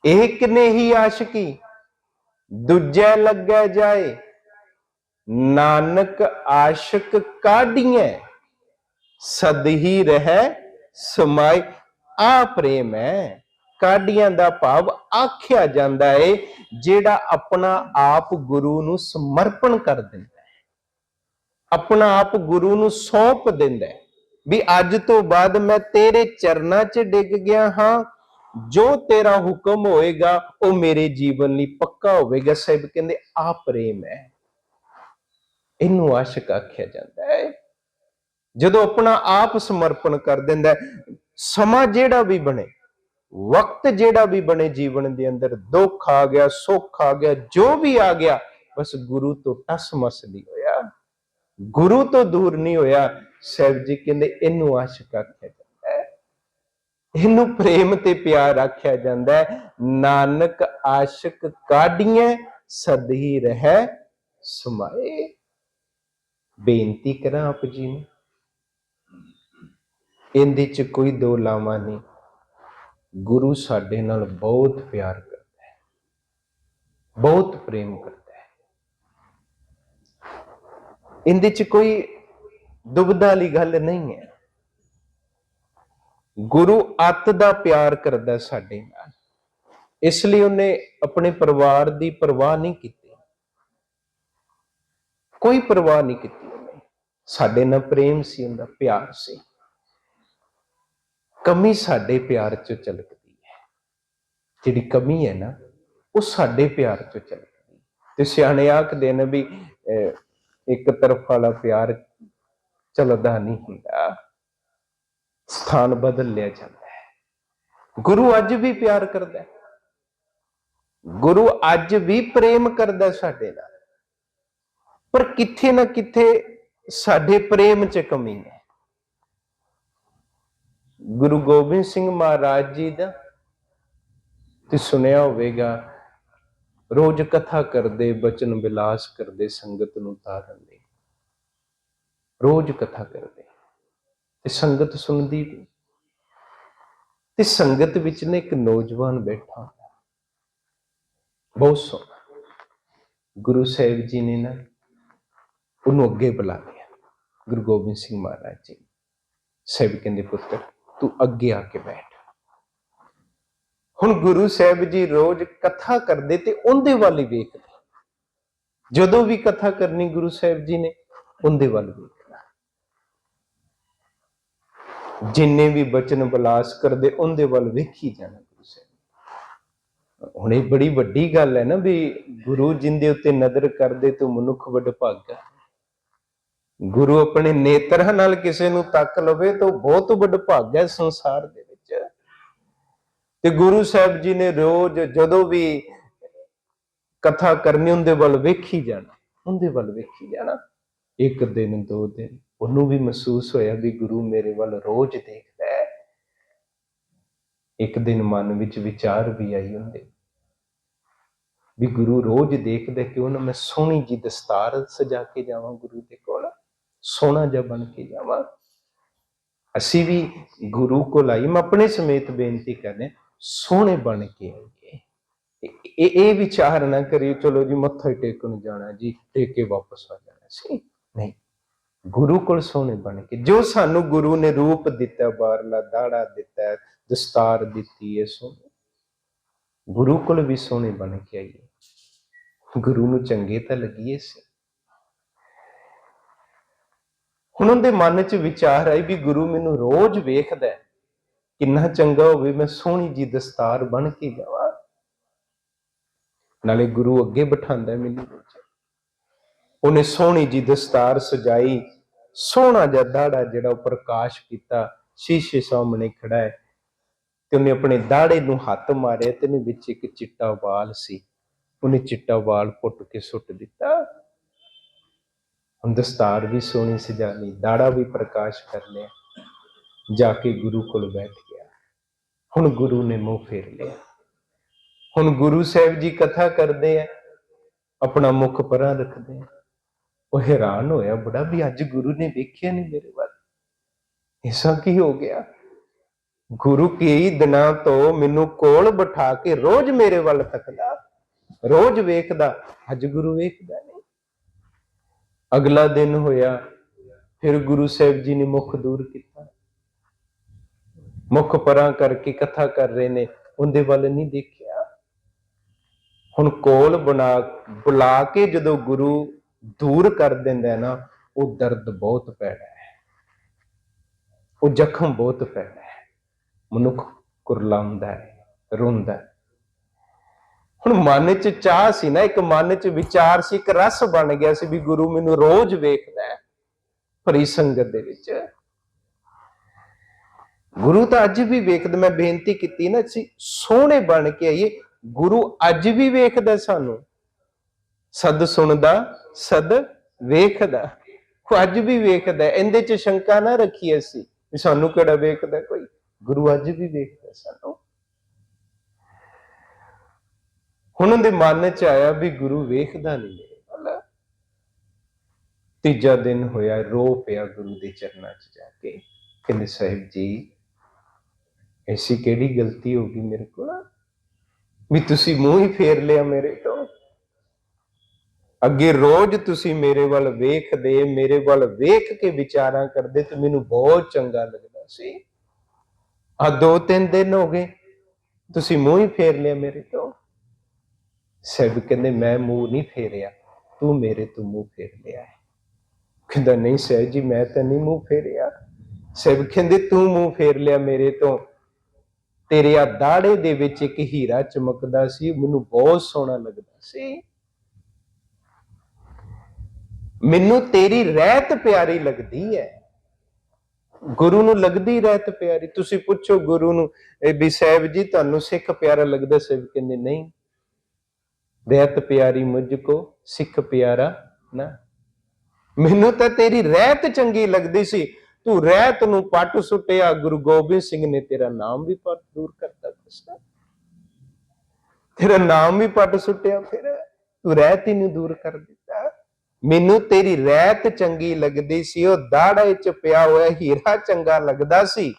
ਇਹ ਕਿਨੇ ਹੀ ਆਸ਼ਕੀ, ਦੂਜੇ ਲੱਗੈ ਜਾਏ, ਨਾਨਕ ਆਸ਼ਕ ਕਾਢੀਐ, ਸਦ ਹੀ ਰਹਿ ਸਮਾਈ ਆ ਪ੍ਰੇਮ ਹੈ। ਕਾਢੀਆਂ ਦਾ ਭਾਵ ਆਖਿਆ ਜਾਂਦਾ ਏ, ਜਿਹੜਾ ਆਪਣਾ ਆਪ ਗੁਰੂ ਨੂੰ ਸਮਰਪਣ ਕਰ ਦਿੰਦਾ ਹੈ। ਆਪਣਾ ਆਪ ਗੁਰੂ ਨੂੰ ਸੌਂਪ ਦਿੰਦਾ ਹੈ ਵੀ ਅੱਜ ਤੋਂ ਬਾਅਦ ਮੈਂ ਤੇਰੇ ਚਰਨਾਂ 'ਚ ਡਿੱਗ ਗਿਆ ਹਾਂ। ਜੋ ਤੇਰਾ ਹੁਕਮ ਹੋਏਗਾ, ਉਹ ਮੇਰੇ ਜੀਵਨ ਲਈ ਪੱਕਾ ਹੋਵੇਗਾ। ਸਾਹਿਬ ਕਹਿੰਦੇ, ਆ ਪ੍ਰੇਮ ਹੈ। ਇਹਨੂੰ ਆਸ਼ਿਕ ਆਖਿਆ ਜਾਂਦਾ ਹੈ। ਜਦੋਂ ਆਪਣਾ ਆਪ ਸਮਰਪਣ ਕਰ ਦਿੰਦਾ ਸਮਾਂ ਜਿਹੜਾ ਵੀ ਬਣੇ, ਵਕਤ ਜਿਹੜਾ ਵੀ ਬਣੇ ਜੀਵਨ ਦੇ ਅੰਦਰ, ਦੁੱਖ ਆ ਗਿਆ, ਸੁੱਖ ਆ ਗਿਆ, ਜੋ ਵੀ ਆ ਗਿਆ, ਬਸ ਗੁਰੂ ਤੋਂ ਟਸ ਮਸ ਨਹੀਂ ਹੋਇਆ। ਗੁਰੂ ਤੋਂ ਦੂਰ ਨਹੀਂ ਹੋਇਆ। ਸਾਹਿਬ ਜੀ ਕਹਿੰਦੇ, ਇਹਨੂੰ ਆਸ਼ਿਕ ਆਖਿਆ ਜਾਂਦਾ ਹੈ। ਇਹਨੂੰ ਪ੍ਰੇਮ ਤੇ ਪਿਆਰ ਆਖਿਆ ਜਾਂਦਾ ਹੈ। ਨਾਨਕ ਆਸ਼ਿਕ ਕਾਢੀਏ ਸਦੀ ਰਹਿ ਸਮਾਏ। ਬੇਨਤੀ ਕਰਾਂ ਆਪ ਜੀ ਨੂੰ। ਇਹਦੇ ਚ ਕੋਈ ਦੋ ਲਾਵਾਂ ਨਹੀਂ। ਗੁਰੂ ਸਾਡੇ ਨਾਲ ਬਹੁਤ ਪਿਆਰ ਕਰਦਾ ਹੈ। ਬਹੁਤ ਪ੍ਰੇਮ ਕਰਦਾ ਹੈ। ਇਹਦੇ ਚ ਕੋਈ ਦੁਬਦਾ ਵਾਲੀ ਗੱਲ ਨਹੀਂ ਹੈ। ਗੁਰੂ ਅੱਤ ਦਾ ਪਿਆਰ ਕਰਦਾ ਸਾਡੇ ਨਾਲ। ਇਸ ਲਈ ਉਹਨੇ ਆਪਣੇ ਪਰਿਵਾਰ ਦੀ ਪਰਵਾਹ ਨਹੀਂ ਕੀਤੀ। ਕੋਈ ਪਰਵਾਹ ਨਹੀਂ ਕੀਤੀ ਉਹਨੇ। ਸਾਡੇ ਨਾਲ ਪ੍ਰੇਮ ਸੀ, ਉਹਦਾ ਪਿਆਰ ਸੀ। ਕਮੀ ਸਾਡੇ ਪਿਆਰ ਚੋਂ ਝਲਕਦੀ ਹੈ। ਜਿਹੜੀ ਕਮੀ ਹੈ ਨਾ ਉਹ ਸਾਡੇ ਪਿਆਰ ਚੋਂ ਝਲਕਦੀ ਤੇ ਸਿਆਣੇ ਆਖਦੇ ਨੇ ਵੀ ਅਹ, ਇੱਕ ਤਰਫ ਵਾਲਾ ਪਿਆਰ ਚੱਲਦਾ ਨਹੀਂ ਹੁੰਦਾ। ਸਥਾਨ ਬਦਲ ਲਿਆ ਜਾਂਦਾ ਹੈ। ਗੁਰੂ ਅੱਜ ਵੀ ਪਿਆਰ ਕਰਦਾ ਹੈ। ਗੁਰੂ ਅੱਜ ਵੀ ਪ੍ਰੇਮ ਕਰਦਾ ਸਾਡੇ ਨਾਲ। ਪਰ ਕਿੱਥੇ ਨਾ ਕਿੱਥੇ ਸਾਡੇ ਪ੍ਰੇਮ 'ਚ ਕਮੀ ਹੈ। ਗੁਰੂ ਗੋਬਿੰਦ ਸਿੰਘ ਮਹਾਰਾਜ ਜੀ ਦਾ ਤੇ ਸੁਣਿਆ ਹੋਵੇਗਾ, ਰੋਜ਼ ਕਥਾ ਕਰਦੇ, ਬਚਨ ਵਿਲਾਸ ਕਰਦੇ, ਸੰਗਤ ਨੂੰ ਤਾਰਨ ਲਈ। ਰੋਜ਼ ਕਥਾ ਕਰਦੇ। ਤੇ ਸੰਗਤ ਸੁਣਦੀ ਵੀ। ਤੇ ਸੰਗਤ ਵਿੱਚ ਨੇ ਇੱਕ ਨੌਜਵਾਨ ਬੈਠਾ ਬਹੁਤ ਸੋਹਣਾ। ਗੁਰੂ ਸਾਹਿਬ ਜੀ ਨੇ ਨਾ ਉਹਨੂੰ ਅੱਗੇ ਬੁਲਾ ਲਿਆ। ਗੁਰੂ ਗੋਬਿੰਦ ਸਿੰਘ ਮਹਾਰਾਜ ਜੀ ਸਾਹਿਬ ਕਹਿੰਦੇ, ਪੁੱਤਰ ਤੂੰ ਅੱਗੇ ਆ ਕੇ ਬੈਠ। ਹੁਣ ਗੁਰੂ ਸਾਹਿਬ ਜੀ ਰੋਜ਼ ਕਥਾ ਕਰਦੇ ਤੇ ਉਹਦੇ ਵੱਲ ਹੀ ਵੇਖਦੇ। ਜਦੋਂ ਵੀ ਕਥਾ ਕਰਨੀ ਗੁਰੂ ਸਾਹਿਬ ਜੀ ਨੇ, ਉਹਦੇ ਵੱਲ ਵੇਖਣਾ। ਜਿੰਨੇ ਵੀ ਬਚਨ ਬਲਾਸ ਕਰਦੇ, ਉਹਦੇ ਵੱਲ ਵੇਖੀ ਜਾਣਾ ਗੁਰੂ ਸਾਹਿਬ। ਹੁਣ ਇਹ ਬੜੀ ਵੱਡੀ ਗੱਲ ਹੈ ਨਾ ਵੀ ਗੁਰੂ ਜਿੰਦੇ ਉੱਤੇ ਨਜ਼ਰ ਕਰਦੇ ਤੂੰ ਮਨੁੱਖ ਵੱਡ ਭਾਗਾ। ਗੁਰੂ ਆਪਣੇ ਨੇਤਰਾਂ ਨਾਲ ਕਿਸੇ ਨੂੰ ਤੱਕ ਲਵੇ ਤਾਂ ਉਹ ਬਹੁਤ ਵੱਡ ਭਾਗ ਹੈ ਸੰਸਾਰ ਦੇ ਵਿੱਚ। ਤੇ ਗੁਰੂ ਸਾਹਿਬ ਜੀ ਨੇ ਰੋਜ਼ ਜਦੋਂ ਵੀ ਕਥਾ ਕਰਨੀ, ਉਹਦੇ ਵੱਲ ਵੇਖੀ ਜਾਣਾ, ਉਹਦੇ ਵੱਲ ਵੇਖੀ ਜਾਣਾ। ਇੱਕ ਦਿਨ, ਦੋ ਦਿਨ, ਉਹਨੂੰ ਵੀ ਮਹਿਸੂਸ ਹੋਇਆ ਵੀ ਗੁਰੂ ਮੇਰੇ ਵੱਲ ਰੋਜ਼ ਦੇਖਦਾ ਹੈ। ਇੱਕ ਦਿਨ ਮਨ ਵਿੱਚ ਵਿਚਾਰ ਵੀ ਆਈ ਹੁੰਦੇ ਵੀ ਗੁਰੂ ਰੋਜ਼ ਦੇਖਦਾ ਕਿਉਂ ਨਾ, ਮੈਂ ਸੋਹਣੀ ਜੀ ਦਸਤਾਰ ਸਜਾ ਕੇ ਜਾਵਾਂ ਗੁਰੂ ਦੇ ਕੋਲ। ਸੋਹਣਾ ਜਿਹਾ ਬਣ ਕੇ ਜਾਵਾਂ। ਅਸੀਂ ਵੀ ਗੁਰੂ ਕੋਲ ਆਈ। ਮੈਂ ਆਪਣੇ ਸਮੇਤ ਬੇਨਤੀ ਕਰਨੇ ਸੋਹਣੇ ਬਣ ਕੇ ਆਈਏ। ਇਹ- ਇਹ ਵਿਚਾਰ ਨਾ ਕਰਿਓ ਚਲੋ ਜੀ ਮੱਥਾ ਟੇਕਣ ਜਾਣਾ ਜੀ, ਟੇਕ ਕੇ ਵਾਪਸ ਆ ਜਾਣਾ ਸੀ। ਨਹੀਂ, ਗੁਰੂ ਕੋਲ ਸੋਹਣੇ ਬਣ ਕੇ, ਜੋ ਸਾਨੂੰ ਗੁਰੂ ਨੇ ਰੂਪ ਦਿੱਤਾ ਬਾਹਰਲਾ ਦਾੜਾ ਦਿੱਤਾ, ਦਸਤਾਰ ਦਿੱਤੀ ਹੈ ਸੋਹਣੀ, ਗੁਰੂ ਕੋਲ ਵੀ ਸੋਹਣੇ ਬਣ ਕੇ ਆਈਏ। ਗੁਰੂ ਨੂੰ ਚੰਗੇ ਤਾਂ ਲੱਗੀਏ ਸੀ। ਹੁਣ ਉਹਦੇ ਮਨ 'ਚ ਵਿਚਾਰ ਆਈ ਵੀ ਗੁਰੂ ਮੈਨੂੰ ਰੋਜ਼ ਵੇਖਦਾ ਹੈ, ਕਿੰਨਾ ਚੰਗਾ ਹੋਵੇ ਮੈਂ ਸੋਹਣੀ ਜੀ ਦਸਤਾਰ ਬਣ ਕੇ ਜਾਵਾਂ ਨਾਲੇ ਗੁਰੂ ਅੱਗੇ ਬਿਠਾਉਂਦਾ ਮੈਨੂੰ ਰੋਜ਼। ਉਹਨੇ ਸੋਹਣੀ ਜੀ ਦਸਤਾਰ ਸਜਾਈ, ਸੋਹਣਾ ਜਿਹਾ ਦਾੜਾ ਜਿਹੜਾ ਉਹ ਪ੍ਰਕਾਸ਼ ਕੀਤਾ, ਸ਼ੀਸ਼ੇ ਸਾਹਮਣੇ ਖੜਾ ਹੈ। ਤੇ ਉਹਨੇ ਆਪਣੇ ਦਾੜੇ ਨੂੰ ਹੱਥ ਮਾਰਿਆ ਤੇ ਉਹਨੇ ਵਿੱਚ ਇੱਕ ਚਿੱਟਾ ਵਾਲ ਸੀ। ਉਹਨੇ ਚਿੱਟਾ ਵਾਲ ਪੁੱਟ ਕੇ ਸੁੱਟ ਦਿੱਤਾ। ਦਸਤਾਰ ਵੀ ਸੋਹਣੀ ਸਜਾ ਲਈ ਦਾੜਾ ਵੀ ਪ੍ਰਕਾਸ਼ ਕਰ ਲਿਆ ਜਾ ਕੇ ਗੁਰੂ ਕੋਲ ਬੈਠ ਗਿਆ। ਹੁਣ ਗੁਰੂ ਨੇ ਮੂੰਹ ਫੇਰ ਲਿਆ। ਹੁਣ ਗੁਰੂ ਸਾਹਿਬ ਜੀ ਕਥਾ ਕਰਦੇ ਆ, ਆਪਣਾ ਮੁਖ ਪਰਾਂ ਰੱਖਦੇ ਆ। ਉਹ ਹੈਰਾਨ ਹੋਇਆ, ਬੜਾ ਵੀ ਅੱਜ ਗੁਰੂ ਨੇ ਵੇਖਿਆ ਨਹੀਂ ਮੇਰੇ ਵੱਲ। ਐਸਾ ਕੀ ਹੋ ਗਿਆ? ਗੁਰੂ ਕਈ ਦਿਨਾਂ ਤੋਂ ਮੈਨੂੰ ਕੋਲ ਬਿਠਾ ਕੇ ਰੋਜ਼ ਮੇਰੇ ਵੱਲ ਤੱਕਦਾ, ਰੋਜ਼ ਵੇਖਦਾ, ਅੱਜ ਗੁਰੂ ਵੇਖਦਾ ਨਹੀਂ ਅਗਲਾ ਦਿਨ ਹੋਇਆ, ਫਿਰ ਗੁਰੂ ਸਾਹਿਬ ਜੀ ਨੇ ਮੁਖ ਦੂਰ ਕੀਤਾ। ਮੁਖ ਪਰਾਂ ਕਰਕੇ ਕਥਾ ਕਰ ਰਹੇ ਨੇ, ਉਹਦੇ ਵੱਲ ਨਹੀਂ ਦੇਖਿਆ। ਹੁਣ ਕੋਲ ਬਣਾ, ਬੁਲਾ ਕੇ ਜਦੋਂ ਗੁਰੂ ਦੂਰ ਕਰ ਦਿੰਦਾ ਨਾ, ਉਹ ਦਰਦ ਬਹੁਤ ਪੈੜਾ ਹੈ। ਉਹ ਜ਼ਖਮ ਬਹੁਤ ਪੈੜਾ ਹੈ। ਮਨੁੱਖ ਕੁਰਲਾਉਂਦਾ ਹੈ, ਰੋਂਦਾ ਹੈ। ਹੁਣ ਮਨ 'ਚ ਚਾਹ ਸੀ ਨਾ, ਇੱਕ ਮਨ 'ਚ ਵਿਚਾਰ ਸੀ, ਇੱਕ ਰਸ ਬਣ ਗਿਆ ਸੀ ਵੀ ਗੁਰੂ ਮੈਨੂੰ ਰੋਜ਼ ਵੇਖਦਾ ਹੈ ਭਰੀ ਸੰਗਤ ਦੇ ਵਿੱਚ। ਗੁਰੂ ਤਾਂ ਅੱਜ ਵੀ ਵੇਖਦਾ, ਮੈਂ ਬੇਨਤੀ ਕੀਤੀ ਨਾ, ਅਸੀਂ ਸੋਹਣੇ ਬਣ ਕੇ ਆਈਏ। ਗੁਰੂ ਅੱਜ ਵੀ ਵੇਖਦਾ ਸਾਨੂੰ। ਸਦ ਸੁਣਦਾ, ਸਦ ਵੇਖਦਾ। ਉਹ ਅੱਜ ਵੀ ਵੇਖਦਾ, ਇਹਦੇ 'ਚ ਸ਼ੰਕਾ ਨਾ ਰੱਖੀ ਅਸੀਂ ਵੀ ਸਾਨੂੰ ਕਿਹੜਾ ਵੇਖਦਾ ਕੋਈ। ਗੁਰੂ ਅੱਜ ਵੀ ਵੇਖਦਾ ਸਾਨੂੰ। ਹੁਣ ਉਹਦੇ ਮਨ 'ਚ ਆਇਆ ਵੀ ਗੁਰੂ ਵੇਖਦਾ ਨਹੀਂ ਮੇਰੇ ਵੱਲ। ਤੀਜਾ ਦਿਨ ਹੋਇਆ, ਰੋ ਪਿਆ ਗੁਰੂ ਦੇ ਚਰਨਾਂ 'ਚ ਜਾ ਕੇ। ਕਹਿੰਦੇ, ਸਾਹਿਬ ਜੀ, ਐਸੀ ਕਿਹੜੀ ਗਲਤੀ ਹੋ ਗਈ ਮੇਰੇ ਕੋਲ? ਵੀ ਤੁਸੀਂ ਮੂੰਹ ਹੀ ਫੇਰ ਲਿਆ ਮੇਰੇ ਤੋਂ। ਅੱਗੇ ਰੋਜ਼ ਤੁਸੀਂ ਮੇਰੇ ਵੱਲ ਵੇਖਦੇ, ਮੇਰੇ ਵੱਲ ਵੇਖ ਕੇ ਵਿਚਾਰਾਂ ਕਰਦੇ ਤੇ ਮੈਨੂੰ ਬਹੁਤ ਚੰਗਾ ਲੱਗਦਾ ਸੀ। ਆ ਦੋ ਤਿੰਨ ਦਿਨ ਹੋ ਗਏ, ਤੁਸੀਂ ਮੂੰਹ ਹੀ ਫੇਰ ਲਿਆ ਮੇਰੇ ਤੋਂ। ਸੈਬ ਕਹਿੰਦੇ, ਮੈਂ ਮੂੰਹ ਨਹੀਂ ਫੇਰਿਆ, ਤੂੰ ਮੇਰੇ ਤੋਂ ਮੂੰਹ ਫੇਰ ਲਿਆ ਹੈ। ਕਹਿੰਦਾ, ਨਹੀਂ ਸਹਿਜ ਜੀ, ਮੈਂ ਤਾਂ ਨਹੀਂ ਮੂੰਹ ਫੇਰਿਆ। ਸਭ ਕਹਿੰਦੇ, ਤੂੰ ਮੂੰਹ ਫੇਰ ਲਿਆ ਮੇਰੇ ਤੋਂ। ਤੇਰੇ ਆ ਦਾੜੇ ਦੇ ਵਿੱਚ ਇੱਕ ਹੀਰਾ ਚਮਕਦਾ ਸੀ, ਮੈਨੂੰ ਬਹੁਤ ਸੋਹਣਾ ਲੱਗਦਾ ਸੀ। ਮੈਨੂੰ ਤੇਰੀ ਰਹਿਤ ਪਿਆਰੀ ਲੱਗਦੀ ਹੈ। ਗੁਰੂ ਨੂੰ ਲੱਗਦੀ ਰਹਿਤ ਪਿਆਰੀ। ਤੁਸੀਂ ਪੁੱਛੋ ਗੁਰੂ ਨੂੰ ਵੀ ਸਾਹਿਬ ਜੀ, ਤੁਹਾਨੂੰ ਸਿੱਖ ਪਿਆਰਾ ਲੱਗਦਾ? ਸਾਹਿਬ ਕਹਿੰਦੇ, ਨਹੀਂ। ਰਹਿਤ ਪਿਆਰੀ ਮੁਝ ਕੋ, ਸਿੱਖ ਪਿਆਰਾ ਨਾ। ਮੈਨੂੰ ਤਾਂ ਤੇਰੀ ਰਹਿਤ ਚੰਗੀ ਲੱਗਦੀ ਸੀ। ਤੂੰ ਰਹਿਤ ਨੂੰ ਪੱਟ ਸੁੱਟਿਆ। ਗੁਰੂ ਗੋਬਿੰਦ ਸਿੰਘ ਨੇ ਤੇਰਾ ਨਾਮ ਵੀ ਪੱਟ ਦੂਰ ਕਰਤਾ ਕ੍ਰਿਸ਼ਨ। ਤੇਰਾ ਨਾਮ ਵੀ ਪੱਟ ਸੁੱਟਿਆ ਫਿਰ। ਤੂੰ ਰਹਿਤ ਹੀ ਨੂੰ ਦੂਰ ਕਰ ਦਿੱਤਾ। ਮੈਨੂੰ ਤੇਰੀ ਰਹਿਤ ਚੰਗੀ ਲੱਗਦੀ ਸੀ। ਉਹ ਦਾੜੇ ਚ ਪਿਆ ਹੋਇਆ ਹੀਰਾ ਚੰਗਾ ਲੱਗਦਾ ਸੀ।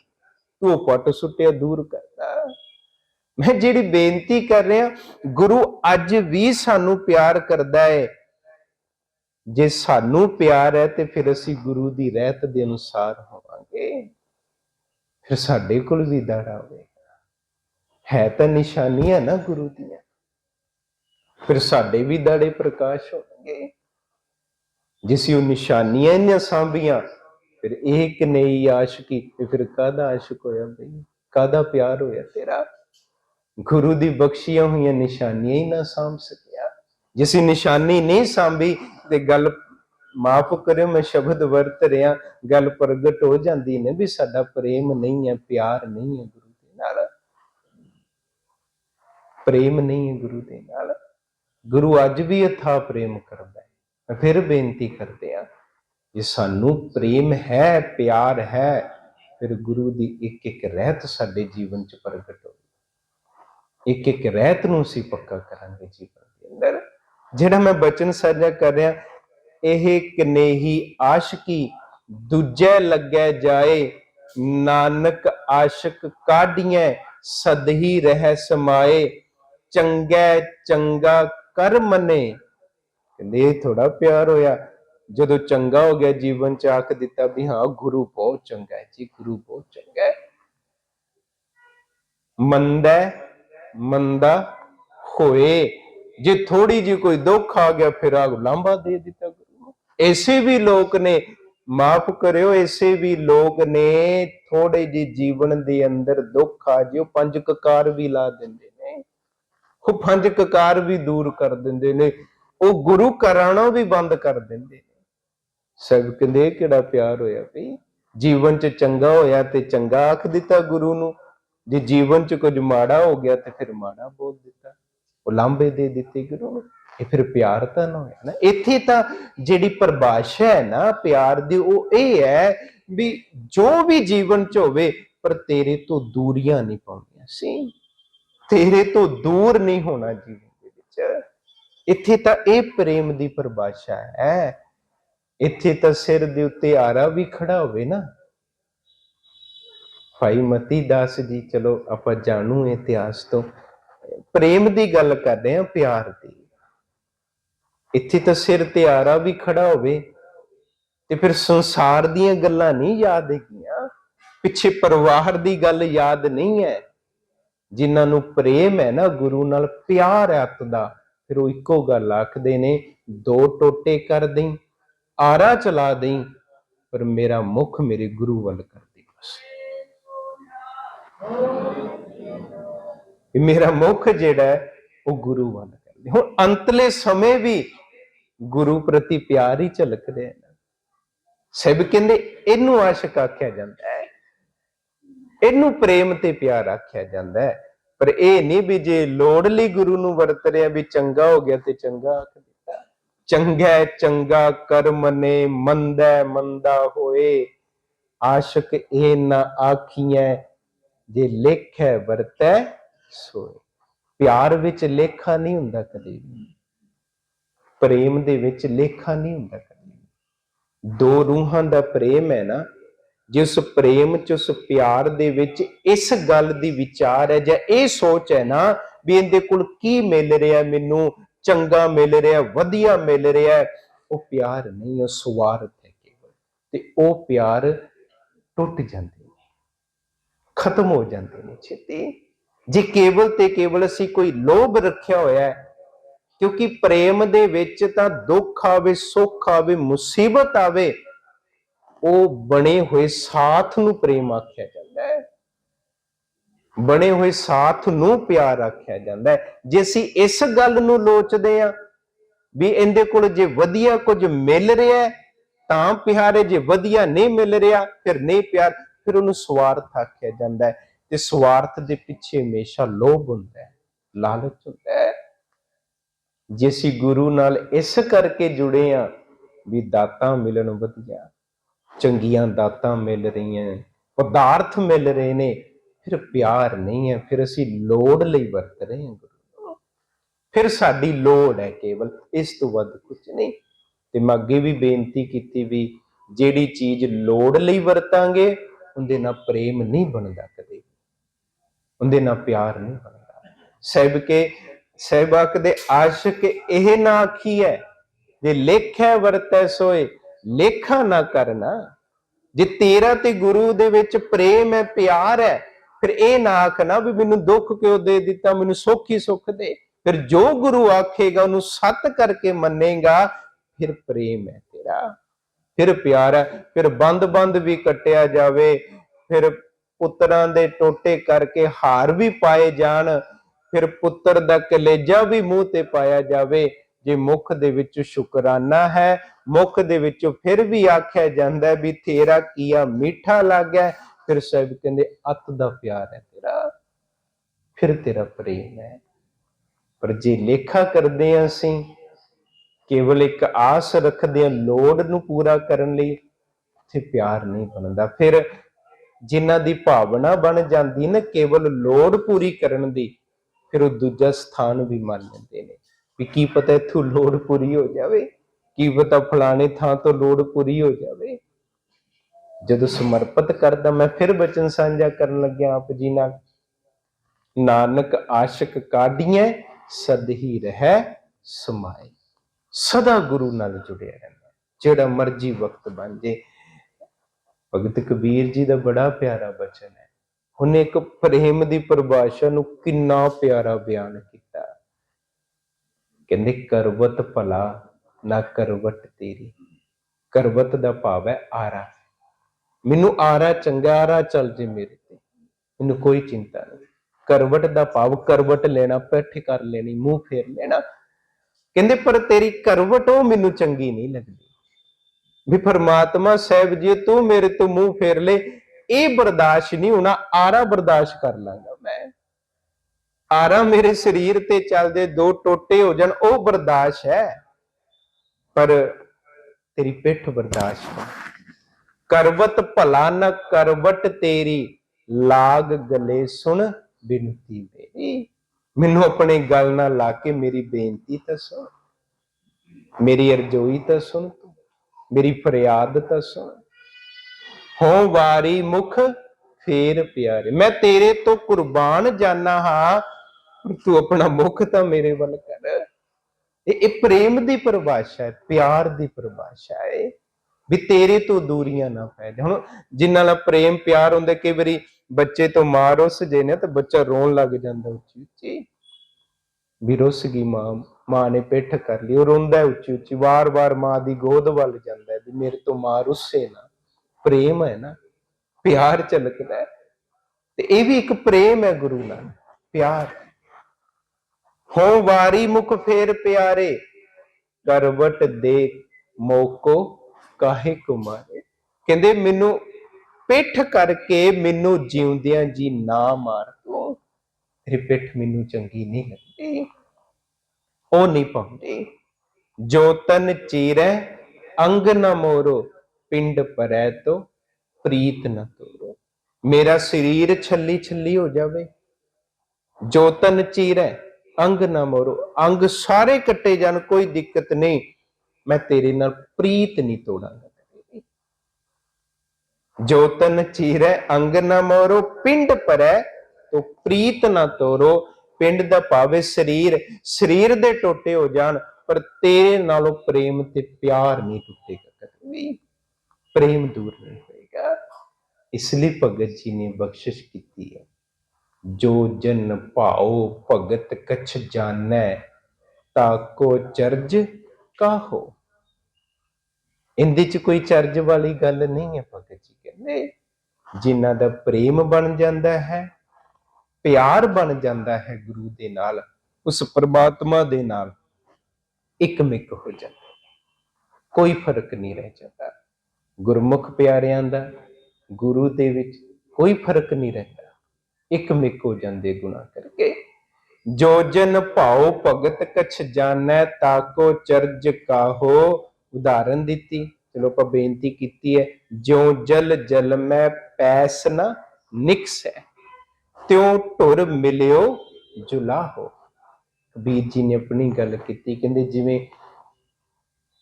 ਤੂੰ ਪੱਟ ਸੁੱਟਿਆ ਦੂਰ ਕਰਦਾ ਮੈਂ ਜਿਹੜੀ ਬੇਨਤੀ ਕਰ ਰਿਹਾ, ਗੁਰੂ ਅੱਜ ਵੀ ਸਾਨੂੰ ਪਿਆਰ ਕਰਦਾ ਹੈ ਜੇ ਸਾਨੂੰ ਪਿਆਰ ਹੈ ਤੇ ਫਿਰ ਅਸੀਂ ਗੁਰੂ ਦੀ ਰਹਿਤ ਦੇ ਅਨੁਸਾਰ ਹੋਵਾਂਗੇ। ਫਿਰ ਸਾਡੇ ਕੋਲ ਵੀ ਦਾੜਾ ਹੋਵੇਗਾ। ਹੈ ਤਾਂ ਨਿਸ਼ਾਨੀਆਂ ਨਾ ਗੁਰੂ ਦੀਆਂ। ਫਿਰ ਸਾਡੇ ਵੀ ਦਾੜੇ ਪ੍ਰਕਾਸ਼ ਹੋਣਗੇ। ਜਿਸ ਉਹ ਨਿਸ਼ਾਨੀਆਂ ਇੰਨੀਆਂ ਸਾਂਭੀਆਂ, ਫਿਰ ਇਹ ਕਿ ਨਹੀਂ ਆਸ਼ਕੀ ਤੇ ਫਿਰ ਕਾਹਦਾ ਆਸ਼ਕ ਹੋਇਆ ਬਈ? ਕਾਹਦਾ ਪਿਆਰ ਹੋਇਆ ਤੇਰਾ? ਗੁਰੂ ਦੀ ਬਖਸ਼ੀਆਂ ਹੋਈਆਂ ਨਿਸ਼ਾਨੀਆਂ ਹੀ ਨਾ ਸਾਂਭ ਸਕਿਆ। ਜਿਸ ਨਿਸ਼ਾਨੀ ਨਹੀਂ ਸਾਂਭੀ ਤੇ ਗੱਲ ਮਾਫ ਕਰਿਓ, ਮੈਂ ਸ਼ਬਦ ਵਰਤ ਰਿਹਾ, ਗੱਲ ਪ੍ਰਗਟ ਹੋ ਜਾਂਦੀ ਨੇ ਵੀ ਸਾਡਾ ਪ੍ਰੇਮ ਨਹੀਂ ਹੈ, ਪਿਆਰ ਨਹੀਂ ਹੈ ਗੁਰੂ ਦੇ ਨਾਲ। ਪ੍ਰੇਮ ਨਹੀਂ ਹੈ ਗੁਰੂ ਦੇ ਨਾਲ। ਗੁਰੂ ਅੱਜ ਵੀ ਅਥਾ ਪ੍ਰੇਮ ਕਰਦਾ ਹੈ ਫਿਰ ਬੇਨਤੀ ਕਰਦੇ ਆ ਜੇ ਸਾਨੂੰ ਪ੍ਰੇਮ ਹੈ, ਪਿਆਰ ਹੈ, ਫਿਰ ਗੁਰੂ ਦੀ ਇੱਕ ਇੱਕ ਰਹਿਤ ਸਾਡੇ ਜੀਵਨ ਚ ਪ੍ਰਗਟ ਹੋ ਇੱਕ ਇੱਕ ਰਹਿਤ ਨੂੰ ਅਸੀਂ ਪੱਕਾ ਕਰਾਂਗੇ ਜੀਵਨ ਦੇ ਅੰਦਰ ਜਿਹੜਾ ਮੈਂ ਬਚਨ ਸਾਂਝਾ ਕਰ ਰਿਹਾ ਇਹ ਕਨੇਹੀ ਆਸ਼ਕੀ ਦੂਜੇ ਲੱਗੈ ਜਾਏ ਨਾਨਕ ਆਸ਼ਿਕ ਕਾਢੀਐ ਸਦਹੀ ਰਹਿ ਸਮਾਏ ਚੰਗੈ ਚੰਗਾ ਕਰ ਮਨੇ ਕਹਿੰਦੇ ਇਹ ਥੋੜਾ ਪਿਆਰ ਹੋਇਆ ਜਦੋਂ ਚੰਗਾ ਹੋ ਗਿਆ ਜੀਵਨ ਚ ਆਖ ਦਿੱਤਾ ਵੀ ਹਾਂ ਗੁਰੂ ਬਹੁਤ ਚੰਗਾ ਹੈ ਜੀ ਗੁਰੂ ਬਹੁਤ ਚੰਗਾ ਹੈ ਮੰਦਾ ਹੈ, ਮੰਦਾ ਹੋਏ। ਜੇ ਥੋੜੀ ਜੀ ਕੋਈ ਦੁੱਖ ਆ ਗਿਆ, ਫਿਰ ਆ ਲਾਂਬਾ ਦੇ ਦਿੱਤਾ ਗੁਰੂ ਐਸੇ ਵੀ ਲੋਕ ਨੇ, ਮਾਫ ਕਰਿਓ, ਐਸੇ ਵੀ ਲੋਕ ਨੇ ਥੋੜੇ ਜੀ ਜੀਵਨ ਦੇ ਅੰਦਰ ਦੁੱਖ ਆ ਜਿਓ, ਪੰਜ ਕਕਾਰ ਵੀ ਲਾ ਦਿੰਦੇ ਨੇ। ਉਹ ਪੰਜ ਕਕਾਰ ਵੀ ਦੂਰ ਕਰ ਦਿੰਦੇ ਨੇ। ਉਹ ਗੁਰੂ ਕਰਾਣਾ ਵੀ ਬੰਦ ਕਰ ਦਿੰਦੇ ਨੇ। ਸਭ ਕਹਿੰਦੇ ਕਿਹੜਾ ਪਿਆਰ ਹੋਇਆ ਭਈ? ਜੀਵਨ ਚ ਚੰਗਾ ਹੋਇਆ ਤੇ ਚੰਗਾ ਆਖ ਦਿੱਤਾ ਗੁਰੂ ਨੂੰ। ਜੇ ਜੀਵਨ ਚ ਕੁਝ ਮਾੜਾ ਹੋ ਗਿਆ ਤੇ ਫਿਰ ਮਾੜਾ ਬੋਲ ਦਿੱਤਾ। ਉਹ ਲਾਂਬੇ ਦੇ ਦਿੱਤੇ ਗੁਰੂ ਨੂੰ, ਇਹ ਫਿਰ ਪਿਆਰ ਤਾਂ ਨਾ ਹੋਇਆ ਨਾ। ਇੱਥੇ ਤਾਂ ਜਿਹੜੀ ਪਰਿਭਾਸ਼ਾ ਹੈ ਨਾ, ਪਿਆਰ ਦੀ, ਉਹ ਇਹ ਹੈ ਵੀ ਜੋ ਵੀ ਜੀਵਨ ਚ ਹੋਵੇ, ਪਰ ਤੇਰੇ ਤੋਂ ਦੂਰੀਆਂ ਨਹੀਂ ਪਾਉਣੀਆਂ ਸੀ, ਤੇਰੇ ਤੋਂ ਦੂਰ ਨਹੀਂ ਹੋਣਾ ਜੀਵਨ ਦੇ ਵਿੱਚ। ਇੱਥੇ ਤਾਂ ਇਹ ਪ੍ਰੇਮ ਦੀ ਪਰਿਭਾਸ਼ਾ ਹੈ। ਇੱਥੇ ਤਾਂ ਸਿਰ ਦੇ ਉੱਤੇ ਆਰਾ ਵੀ ਖੜਾ ਹੋਵੇ ਨਾ। ਭਾਈ ਮਤੀ ਦਾਸ ਜੀ, ਚਲੋ ਆਪਾਂ ਜਾਣੂ ਇਤਿਹਾਸ ਤੋਂ। ਪ੍ਰੇਮ ਦੀ ਗੱਲ ਕਰਦੇ ਰਹੇ ਹਾਂ, ਪਿਆਰ ਦੀ। ਇੱਥੇ ਤਾਂ ਸਿਰ ਤੇ ਆਰਾ ਵੀ ਖੜਾ ਹੋਵੇ ਤੇ ਫਿਰ ਸੰਸਾਰ ਦੀਆਂ ਗੱਲਾਂ ਨਹੀਂ ਯਾਦ ਹੈਗੀਆਂ। ਪਿੱਛੇ ਪਰਿਵਾਰ ਦੀ ਗੱਲ ਯਾਦ ਨਹੀਂ ਹੈ। ਜਿਨ੍ਹਾਂ ਨੂੰ ਪ੍ਰੇਮ ਹੈ ਨਾ, ਗੁਰੂ ਨਾਲ ਪਿਆਰ ਹੈ ਅੱਤ ਦਾ, ਫਿਰ ਉਹ ਇੱਕੋ ਗੱਲ ਆਖਦੇ ਨੇ, ਦੋ ਟੋਟੇ ਕਰ ਦੇਈ, ਆਰਾ ਚਲਾ ਦੇਈ, ਪਰ ਮੇਰਾ ਮੁਖ ਮੇਰੇ ਗੁਰੂ ਵੱਲ ਕਰ ਦੇ ਬਸ। ਇਹ ਮੇਰਾ ਮੁਖ ਜਿਹੜਾ ਉਹ ਗੁਰੂ ਵੱਲ ਕਰ ਹੁਣ ਅੰਤਲੇ ਸਮੇਂ ਵੀ ਗੁਰੂ ਪ੍ਰਤੀ ਪਿਆਰ ਹੀ ਝਲਕ ਰਿਹਾ ਹੈ ਕਹਿੰਦੇ ਇਹਨੂੰ ਆਸ਼ਿਕ ਆਖਿਆ ਜਾਂਦਾ ਹੈ। ਇਹਨੂੰ ਪ੍ਰੇਮ ਤੇ ਪਿਆਰ ਆਖਿਆ ਜਾਂਦਾ ਹੈ। ਪਰ ਇਹ ਨਹੀਂ ਵੀ ਜੇ ਲੋੜ ਲਈ ਗੁਰੂ ਨੂੰ ਵਰਤ ਰਿਹਾ ਵੀ ਚੰਗਾ ਹੋ ਗਿਆ ਤੇ ਚੰਗਾ ਆਖ ਦਿੱਤਾ। ਚੰਗਾ ਚੰਗਾ ਕਰਮ ਨੇ, ਮੰਦਾ ਮੰਦਾ ਹੋਏ। ਆਸ਼ਿਕ ਇਹ ਨਾ ਆਖੀਐ ਜੇ ਲਿਖੈ ਵਰਤੈ ਸੋਏ। ਪਿਆਰ ਵਿੱਚ ਲੇਖਾ ਨਹੀਂ ਹੁੰਦਾ ਕਦੇ ਵੀ। ਪ੍ਰੇਮ ਦੇ ਵਿੱਚ ਲੇਖਾ ਨਹੀਂ ਹੁੰਦਾ ਕਦੇ ਵੀ। ਦੋ ਰੂਹਾਂ ਦਾ ਪ੍ਰੇਮ ਹੈ ਨਾ ਜਿਸ ਪ੍ਰੇਮ ਚ, ਉਸ ਪਿਆਰ ਦੇ ਵਿੱਚ ਇਸ ਗੱਲ ਦੀ ਵਿਚਾਰ ਹੈ, ਜਾਂ ਇਹ ਸੋਚ ਹੈ ਨਾ ਵੀ ਇਹਦੇ ਕੋਲ ਕੀ ਮਿਲ ਰਿਹਾ, ਮੈਨੂੰ ਚੰਗਾ ਮਿਲ ਰਿਹਾ, ਵਧੀਆ ਮਿਲ ਰਿਹਾ, ਉਹ ਪਿਆਰ ਨਹੀਂ, ਉਹ ਸਵਾਰਥ ਹੈ ਕੇਵਲ। ਤੇ ਉਹ ਪਿਆਰ ਟੁੱਟ ਜਾਂਦਾ ਖਤਮ ਹੋ ਜਾਂਦੇ ਨੇ ਛੇਤੀ। ਜੇ ਕੇਵਲ ਤੇ ਕੇਵਲ ਅਸੀਂ ਕੋਈ ਲੋਭ ਰੱਖਿਆ ਹੋਇਆ ਹੈ, ਕਿਉਂਕਿ ਪ੍ਰੇਮ ਦੇ ਵਿੱਚ ਤਾਂ ਦੁੱਖ ਆਵੇ, ਸੁੱਖ ਆਵੇ, ਮੁਸੀਬਤ ਆਵੇ, ਉਹ ਬਣੇ ਹੋਏ ਸਾਥ ਨੂੰ ਪ੍ਰੇਮ ਆਖਿਆ ਜਾਂਦਾ ਹੈ। ਬਣੇ ਹੋਏ ਸਾਥ ਨੂੰ ਪਿਆਰ ਆਖਿਆ ਜਾਂਦਾ ਹੈ। ਜੇ ਅਸੀਂ ਇਸ ਗੱਲ ਨੂੰ ਲੋਚਦੇ ਆ ਵੀ ਇਹਦੇ ਕੋਲ ਜੇ ਵਧੀਆ ਕੁਝ ਮਿਲ ਰਿਹਾ ਤਾਂ ਪਿਆਰ ਹੈ ਜੇ ਵਧੀਆ ਨਹੀਂ ਮਿਲ ਰਿਹਾ, ਫਿਰ ਨਹੀਂ ਪਿਆਰ। ਫਿਰ ਉਹਨੂੰ ਸਵਾਰਥ ਆਖਿਆ ਜਾਂਦਾ ਹੈ ਤੇ ਸਵਾਰਥ ਦੇ ਪਿੱਛੇ ਹਮੇਸ਼ਾ ਲੋਭ ਹੁੰਦਾ ਹੈ, ਲਾਲਚ ਹੁੰਦਾ ਹੈ। ਜੇ ਅਸੀਂ ਗੁਰੂ ਨਾਲ ਇਸ ਕਰਕੇ ਜੁੜੇ ਆ ਵੀ ਦਾਤਾਂ ਮਿਲਣ ਵਧੀਆ, ਚੰਗੀਆਂ ਦਾਤਾਂ ਮਿਲ ਰਹੀਆਂ, ਪਦਾਰਥ ਮਿਲ ਰਹੇ ਨੇ, ਫਿਰ ਪਿਆਰ ਨਹੀਂ ਹੈ, ਫਿਰ ਅਸੀਂ ਲੋੜ ਲਈ ਵਰਤ ਰਹੇ ਹਾਂ ਗੁਰੂ ਫਿਰ ਸਾਡੀ ਲੋੜ ਹੈ ਕੇਵਲ ਇਸ ਤੋਂ ਵੱਧ ਕੁਝ ਨਹੀਂ। ਤੇ ਮੈਂ ਅੱਗੇ ਵੀ ਬੇਨਤੀ ਕੀਤੀ ਵੀ ਜਿਹੜੀ ਚੀਜ਼ ਲੋੜ ਲਈ ਵਰਤਾਂਗੇ ਉਹਦੇ ਨਾਲ ਪ੍ਰੇਮ ਨਹੀਂ ਬਣਦਾ ਕਦੇ। ਉਹਦੇ ਨਾਲ ਪਿਆਰ ਨਹੀਂ ਬਣਦਾ। ਸਹਿਬ ਕੇ ਸਹਿਬਾਕ ਦੇ ਆਸ਼ਿਕ ਇਹ ਨਾ ਆਖੀ ਹੈ ਜੇ ਲੇਖੈ ਵਰਤੈ ਸੋਏ, ਲੇਖਾ ਨਾ ਕਰਨਾ। ਜੇ ਤੇਰਾ ਤੇ ਗੁਰੂ ਦੇ ਵਿੱਚ ਪ੍ਰੇਮ ਹੈ, ਪਿਆਰ ਹੈ, ਫਿਰ ਇਹ ਨਾ ਆਖਣਾ ਵੀ ਮੈਨੂੰ ਦੁੱਖ ਕਿਉਂ ਦੇ ਦਿੱਤਾ, ਮੈਨੂੰ ਸੁੱਖ ਹੀ ਸੁੱਖ ਦੇ। ਫਿਰ ਜੋ ਗੁਰੂ ਆਖੇਗਾ, ਉਹਨੂੰ ਸੱਤ ਕਰਕੇ ਮੰਨੇਗਾ, ਫਿਰ ਪ੍ਰੇਮ ਹੈ ਤੇਰਾ। ਫਿਰ ਪਿਆਰ ਹੈ, ਫਿਰ ਬੰਦ-ਬੰਦ ਵੀ ਕੱਟਿਆ ਜਾਵੇ, ਫਿਰ ਪੁੱਤਰਾਂ ਦੇ ਟੋਟੇ ਕਰਕੇ ਹਾਰ ਵੀ ਪਾਏ ਜਾਣ, ਫਿਰ ਪੁੱਤਰ ਦਾ ਕਲੇਜਾ ਵੀ ਮੂੰਹ ਤੇ ਪਾਇਆ ਜਾਵੇ, ਜੇ ਮੁਖ ਦੇ ਵਿੱਚ ਸ਼ੁਕਰਾਨਾ ਹੈ, ਮੁਖ ਦੇ ਵਿੱਚ ਫਿਰ ਵੀ ਆਖਿਆ ਜਾਂਦਾ ਵੀ ਤੇਰਾ ਕੀਆ ਮਿੱਠਾ ਲੱਗਿਆ, ਫਿਰ ਸਭ ਕਹਿੰਦੇ, ਅਤ ਦਾ ਪਿਆਰ ਹੈ ਤੇਰਾ, ਫਿਰ ਤੇਰਾ ਪ੍ਰੇਮ ਹੈ। ਪਰ ਜੇ ਲੇਖਾ ਕਰਦੇ ਹਾਂ ਅਸੀਂ ਕੇਵਲ ਇੱਕ ਆਸ ਰੱਖਦੇ ਹਾਂ ਲੋੜ ਨੂੰ ਪੂਰਾ ਕਰਨ ਲਈ ਉੱਥੇ ਪਿਆਰ ਨਹੀਂ ਬਣਦਾ। ਫਿਰ ਜਿਨ੍ਹਾਂ ਦੀ ਭਾਵਨਾ ਬਣ ਜਾਂਦੀ ਨਾ, ਕੇਵਲ ਲੋੜ ਪੂਰੀ ਕਰਨ ਦੀ, ਫਿਰ ਉਹ ਦੂਜਾ ਸਥਾਨ ਵੀ ਮੰਨ ਲੈਂਦੇ ਨੇ ਵੀ ਕੀ ਪਤਾ ਇੱਥੋਂ ਲੋੜ ਪੂਰੀ ਹੋ ਜਾਵੇ, ਕੀ ਪਤਾ ਫਲਾਣੇ ਥਾਂ ਤੋਂ ਲੋੜ ਪੂਰੀ ਹੋ ਜਾਵੇ। ਜਦੋਂ ਸਮਰਪਿਤ ਕਰਦਾ ਮੈਂ ਫਿਰ ਬਚਨ ਸਾਂਝਾ ਕਰਨ ਲੱਗਿਆ ਆਪ ਜੀ ਨਾਲ। ਨਾਨਕ ਆਸ਼ਿਕ ਕਾਢੀਐ, ਸਦ ਹੀ ਰਹਿ ਸਮਾਏ। ਸਦਾ ਗੁਰੂ ਨਾਲ ਜੁੜਿਆ ਰਹਿੰਦਾ। ਜਿਹੜਾ ਮਰਜ਼ੀ ਵਕਤ ਬਣ ਜੇ। ਭਗਤ ਕਬੀਰ ਜੀ ਦਾ ਬੜਾ ਪਿਆਰਾ ਬਚਨ ਹੈ। ਉਹਨੇ ਇੱਕ ਪ੍ਰੇਮ ਦੀ ਪਰਿਭਾਸ਼ਾ ਨੂੰ ਕਿੰਨਾ ਪਿਆਰਾ ਬਿਆਨ ਕੀਤਾ। ਕਹਿੰਦੇ, ਕਰਵਤ ਭਲਾ, ਨਾ ਕਰਵਟ ਤੇਰੀ। ਕਰਵਤ ਦਾ ਭਾਵ ਹੈ ਆਰਾ। ਮੈਨੂੰ ਆਰਾ ਚੰਗਾ, ਆਰਾ ਚੱਲ ਜੇ ਮੇਰੇ ਤੇ। ਮੈਨੂੰ ਕੋਈ ਚਿੰਤਾ ਨਹੀਂ। ਕਰਵਟ ਦਾ ਭਾਵ, ਕਰਵਟ ਲੈਣਾ, ਪਿੱਠ ਕਰ ਲੈਣੀ, ਮੂੰਹ ਫੇਰ ਲੈਣਾ। ਕਹਿੰਦੇ, ਪਰ ਤੇਰੀ ਕਰਵਟ ਉਹ ਮੈਨੂੰ ਚੰਗੀ ਨਹੀਂ ਲੱਗਦੀ। ਵੀ ਪਰਮਾਤਮਾ ਸਾਹਿਬ ਜੀ, ਤੂੰ ਮੇਰੇ ਤੋਂ ਮੂੰਹ ਫੇਰ ਲੈ। ਇਹ ਬਰਦਾਸ਼ਤ ਨਹੀਂ ਹੋਣਾ, ਆਰਾ ਬਰਦਾਸ਼ਤ ਕਰ ਲਾਂਗਾ ਮੈਂ। ਆਰਾ ਮੇਰੇ ਸਰੀਰ ਤੇ ਚੱਲਦੇ ਦੋ ਟੋਟੇ ਹੋ ਜਾਣ, ਉਹ ਬਰਦਾਸ਼ਤ ਹੈ। ਪਰ ਤੇਰੀ ਪਿੱਠ ਬਰਦਾਸ਼ਤ ਨਹੀਂ ਕਰਵਤ ਭਲਾ ਨ ਕਰਵਟ ਤੇਰੀ ਲਾਗ ਗਲੇ ਸੁਣ, ਬਿਨਤੀ ਮੇਰੀ। ਮੈਨੂੰ ਆਪਣੇ ਗੱਲ ਨਾਲ ਲਾ ਕੇ ਮੇਰੀ ਬੇਨਤੀ ਤਾਂ ਸੁਣ। ਮੇਰੀ ਅਰਜ਼ੋਈ ਤਾਂ ਸੁਣ ਤੂੰ। ਮੇਰੀ ਫਰਿਆਦ ਤਾਂ ਸੁਣ। ਹੋ ਵਾਰੀ ਮੁਖ, ਫੇਰ ਪਿਆਰੇ। ਮੈਂ ਤੇਰੇ ਤੋਂ ਕੁਰਬਾਨ ਜਾਣਾ ਹਾਂ, ਪਰ ਤੂੰ ਆਪਣਾ ਮੁਖ ਤਾਂ ਮੇਰੇ ਵੱਲ ਕਰ। ਇਹ ਇਹ ਪ੍ਰੇਮ ਦੀ ਪਰਿਭਾਸ਼ਾ ਹੈ, ਪਿਆਰ ਦੀ ਪਰਿਭਾਸ਼ਾ ਹੈ। ਵੀ ਤੇਰੇ ਤੋਂ ਦੂਰੀਆਂ ਨਾ ਪੈ ਜਾਣ। ਹੁਣ ਜਿੰਨਾਂ ਨਾਲ ਪ੍ਰੇਮ ਪਿਆਰ ਹੁੰਦਾ, ਕਈ ਵਾਰੀ ਬੱਚੇ ਤੋਂ ਮਾਂ ਰੁੱਸ ਜੇ ਨੇ, ਤਾਂ ਬੱਚਾ ਰੋਣ ਲੱਗ ਜਾਂਦਾ ਉੱਚੀ ਉੱਚੀ। ਵੀ ਰੁੱਸ ਗਈ ਮਾਂ ਮਾਂ ਨੇ ਪਿੱਠ ਕਰ ਲਈ, ਉਹ ਰੋਂਦਾ ਉੱਚੀ ਉੱਚੀ। ਵਾਰ-ਵਾਰ ਮਾਂ ਦੀ ਗੋਦ ਵੱਲ ਜਾਂਦਾ ਵੀ ਮੇਰੇ ਤੋਂ ਮਾਂ ਰੁੱਸੇ ਨਾ। ਪ੍ਰੇਮ ਹੈ ਨਾ, ਪਿਆਰ ਝਲਕਦਾ ਤੇ ਇਹ ਵੀ ਇੱਕ ਪ੍ਰੇਮ ਹੈ ਗੁਰੂ ਨਾਲ ਪਿਆਰ। ਹੋ ਵਾਰੀ ਮੁਖ ਫੇਰ ਪਿਆਰੇ, ਕਰਵਟ ਦੇ ਮੋਕੋ ਕਾਹੇ ਕੁਮਾਰੇ? ਕਹਿੰਦੇ, ਮੈਨੂੰ ਪਿੱਠ ਕਰਕੇ ਮੈਨੂੰ ਜਿਉਂਦਿਆਂ ਜੀ ਨਾ ਮਾਰ ਤੂੰ ਤੇਰੀ ਪਿੱਠ ਮੈਨੂੰ ਚੰਗੀ ਨਹੀਂ ਲੱਗਦੀ। ਉਹ ਨਹੀਂ ਪਾਉਂਦੀ। ਜੋ ਤਨ ਚੀਰੈ, ਅੰਗ ਨ ਮੋਰੋ। ਪਿੰਡ ਪਰੈ ਤੋ, ਪ੍ਰੀਤ ਨ ਤੋਰੋ। ਮੇਰਾ ਸਰੀਰ ਛੱਲੀ ਛੱਲੀ ਹੋ ਜਾਵੇ। ਜੋ ਤਨ ਚੀਰੈ, ਅੰਗ ਨਾ ਮੋਰੋ। ਅੰਗ ਸਾਰੇ ਕੱਟੇ ਜਾਣ, ਕੋਈ ਦਿੱਕਤ ਨਹੀਂ। ਮੈਂ ਤੇਰੇ ਨਾਲ ਪ੍ਰੀਤ ਨਹੀਂ ਤੋੜਾਂਗਾ ਜੋ ਤਨ ਚੀਰੈ ਅੰਗ ਨਾ ਮੋਰੋ, ਪਿੰਡ ਪਰੈ, ਤੋ ਪ੍ਰੀਤ ਨਾ ਤੋਰੋ। ਪਿੰਡ ਦਾ ਭਾਵੇਂ ਸਰੀਰ ਸਰੀਰ ਦੇ ਟੋਟੇ ਹੋ ਜਾਣ, ਪਰ ਤੇਰੇ ਨਾਲੋਂ ਪ੍ਰੇਮ ਤੇ ਪਿਆਰ ਨਹੀਂ ਟੁੱਟੇਗਾ ਕਦੇ ਪ੍ਰੇਮ ਦੂਰ ਨਹੀਂ ਹੋਏਗਾ। ਇਸ ਲਈ ਭਗਤ ਜੀ ਨੇ ਬਖਸ਼ਿਸ਼ ਕੀਤੀ ਹੈ, ਜੋ ਜਨ ਭਾਉ ਭਗਤ ਕਛ ਜਾਣੈ ਤਾਕੋ ਚਰਜ ਕਾਹੋ? ਇਹਦੇ ਚ ਕੋਈ ਚਰਜ ਵਾਲੀ ਗੱਲ ਨਹੀਂ ਹੈ ਭਗਤ ਜੀ ਕਹਿੰਦੇ। ਜਿਨ੍ਹਾਂ ਦਾ ਪ੍ਰੇਮ ਬਣ ਜਾਂਦਾ ਹੈ, ਪਿਆਰ ਬਣ ਜਾਂਦਾ ਹੈ ਗੁਰੂ ਦੇ ਨਾਲ, ਉਸ ਪ੍ਰਮਾਤਮਾ ਦੇ ਨਾਲ, ਇੱਕਮਿਕ ਹੋ ਜਾਂਦਾ ਕੋਈ ਫ਼ਰਕ ਨਹੀਂ ਰਹਿ ਜਾਂਦਾ। ਗੁਰਮੁਖ ਪਿਆਰਿਆਂ ਦਾ, ਗੁਰੂ ਦੇ ਵਿੱਚ ਕੋਈ ਫ਼ਰਕ ਨਹੀਂ ਰਹਿੰਦਾ। ਇੱਕ ਇੱਕਮਿਕ ਹੋ ਜਾਂਦੇ ਗੁਣਾ ਕਰਕੇ। ਜੋ ਜਨ ਭਾਉ ਭਗਤ ਕਛ ਜਾਣੈ ਤਾਕੋ ਚਰਜ ਕਾਹੋ ਉਦਾਹਰਨ ਦਿੱਤੀ। ਚਲੋ ਆਪਾਂ ਬੇਨਤੀ ਕੀਤੀ ਹੈ, ਜਿਉ ਜਲ ਜਲ ਮੈਂ ਪੈਸ ਨਾ ਨਿਕਸੈ ਤਿਉ ਢੁਰ ਮਿਲਿਓ ਜੁਲਾਹੋ ਕਬੀਰ ਜੀ ਨੇ ਆਪਣੀ ਗੱਲ ਕੀਤੀ, ਕਹਿੰਦੇ ਜਿਵੇਂ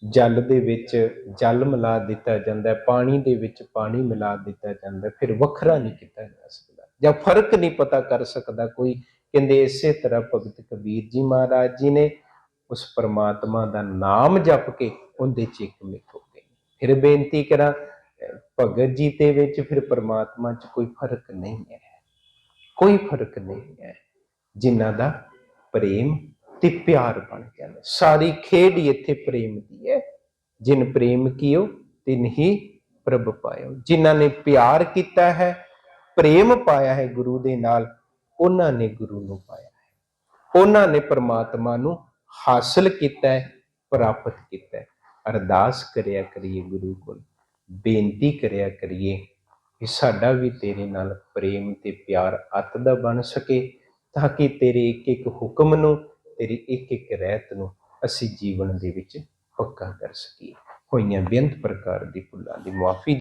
ਜਲ ਦੇ ਵਿੱਚ ਜਲ ਮਿਲਾ ਦਿੱਤਾ ਜਾਂਦਾ ਹੈ, ਪਾਣੀ ਦੇ ਵਿੱਚ ਪਾਣੀ ਮਿਲਾ ਦਿੱਤਾ ਜਾਂਦਾ ਫਿਰ ਵੱਖਰਾ ਨਹੀਂ ਕੀਤਾ ਜਾ ਸਕਦਾ, ਜਾਂ ਫ਼ਰਕ ਨਹੀਂ ਪਤਾ ਕਰ ਸਕਦਾ ਕੋਈ। ਕਹਿੰਦੇ ਇਸੇ ਤਰ੍ਹਾਂ ਭਗਤ ਕਬੀਰ ਜੀ ਮਹਾਰਾਜ ਜੀ ਨੇ ਉਸ ਪਰਮਾਤਮਾ ਦਾ ਨਾਮ ਜਪ ਕੇ ਉਹਦੇ ਚ ਇੱਕ ਮਿਕ ਫਿਰ ਬੇਨਤੀ ਕਰਾਂ ਭਗਤ ਜੀ ਦੇ ਵਿੱਚ ਫਿਰ ਪਰਮਾਤਮਾ ਚ ਕੋਈ ਫ਼ਰਕ ਨਹੀਂ ਹੈ। ਕੋਈ ਫ਼ਰਕ ਨਹੀਂ ਹੈ। ਜਿਨ੍ਹਾਂ ਦਾ ਪ੍ਰੇਮ ਤੇ ਪਿਆਰ ਬਣ ਜਾਂਦਾ ਸਾਰੀ ਖੇਡ ਹੀ ਇੱਥੇ ਪ੍ਰੇਮ ਦੀ ਹੈ। ਜਿਨ ਪ੍ਰੇਮ ਕੀਓ, ਤਿਨ ਹੀ ਪ੍ਰਭ ਪਾਇਓ। ਜਿਨ੍ਹਾਂ ਨੇ ਪਿਆਰ ਕੀਤਾ ਹੈ, ਪ੍ਰੇਮ ਪਾਇਆ ਹੈ ਗੁਰੂ ਦੇ ਨਾਲ, ਉਹਨਾਂ ਨੇ ਗੁਰੂ ਨੂੰ ਪਾਇਆ ਹੈ। ਉਹਨਾਂ ਨੇ ਪਰਮਾਤਮਾ ਨੂੰ ਹਾਸਲ ਕੀਤਾ ਹੈ, ਪ੍ਰਾਪਤ ਕੀਤਾ ਹੈ। ਅਰਦਾਸ ਕਰਿਆ ਕਰੀਏ ਗੁਰੂ ਕੋਲ, ਬੇਨਤੀ ਕਰਿਆ ਕਰੀਏ ਕਿ ਸਾਡਾ ਵੀ ਤੇਰੇ ਨਾਲ ਪ੍ਰੇਮ ਤੇ ਪਿਆਰ ਅਤ ਦਾ ਬਣ ਸਕੇ, ਤਾਂ ਕਿ ਤੇਰੇ ਇੱਕ ਇੱਕ ਹੁਕਮ ਨੂੰ, ਤੇਰੀ ਇੱਕ ਇੱਕ ਰਹਿਤ ਨੂੰ ਅਸੀਂ ਜੀਵਨ ਦੇ ਵਿੱਚ ਪੱਕਾ ਕਰ ਸਕੀਏ। ਹੋਈਆਂ ਬੇਅੰਤ ਪ੍ਰਕਾਰ ਦੀ ਭੁੱਲਾਂ ਦੀ ਮੁਆਫੀ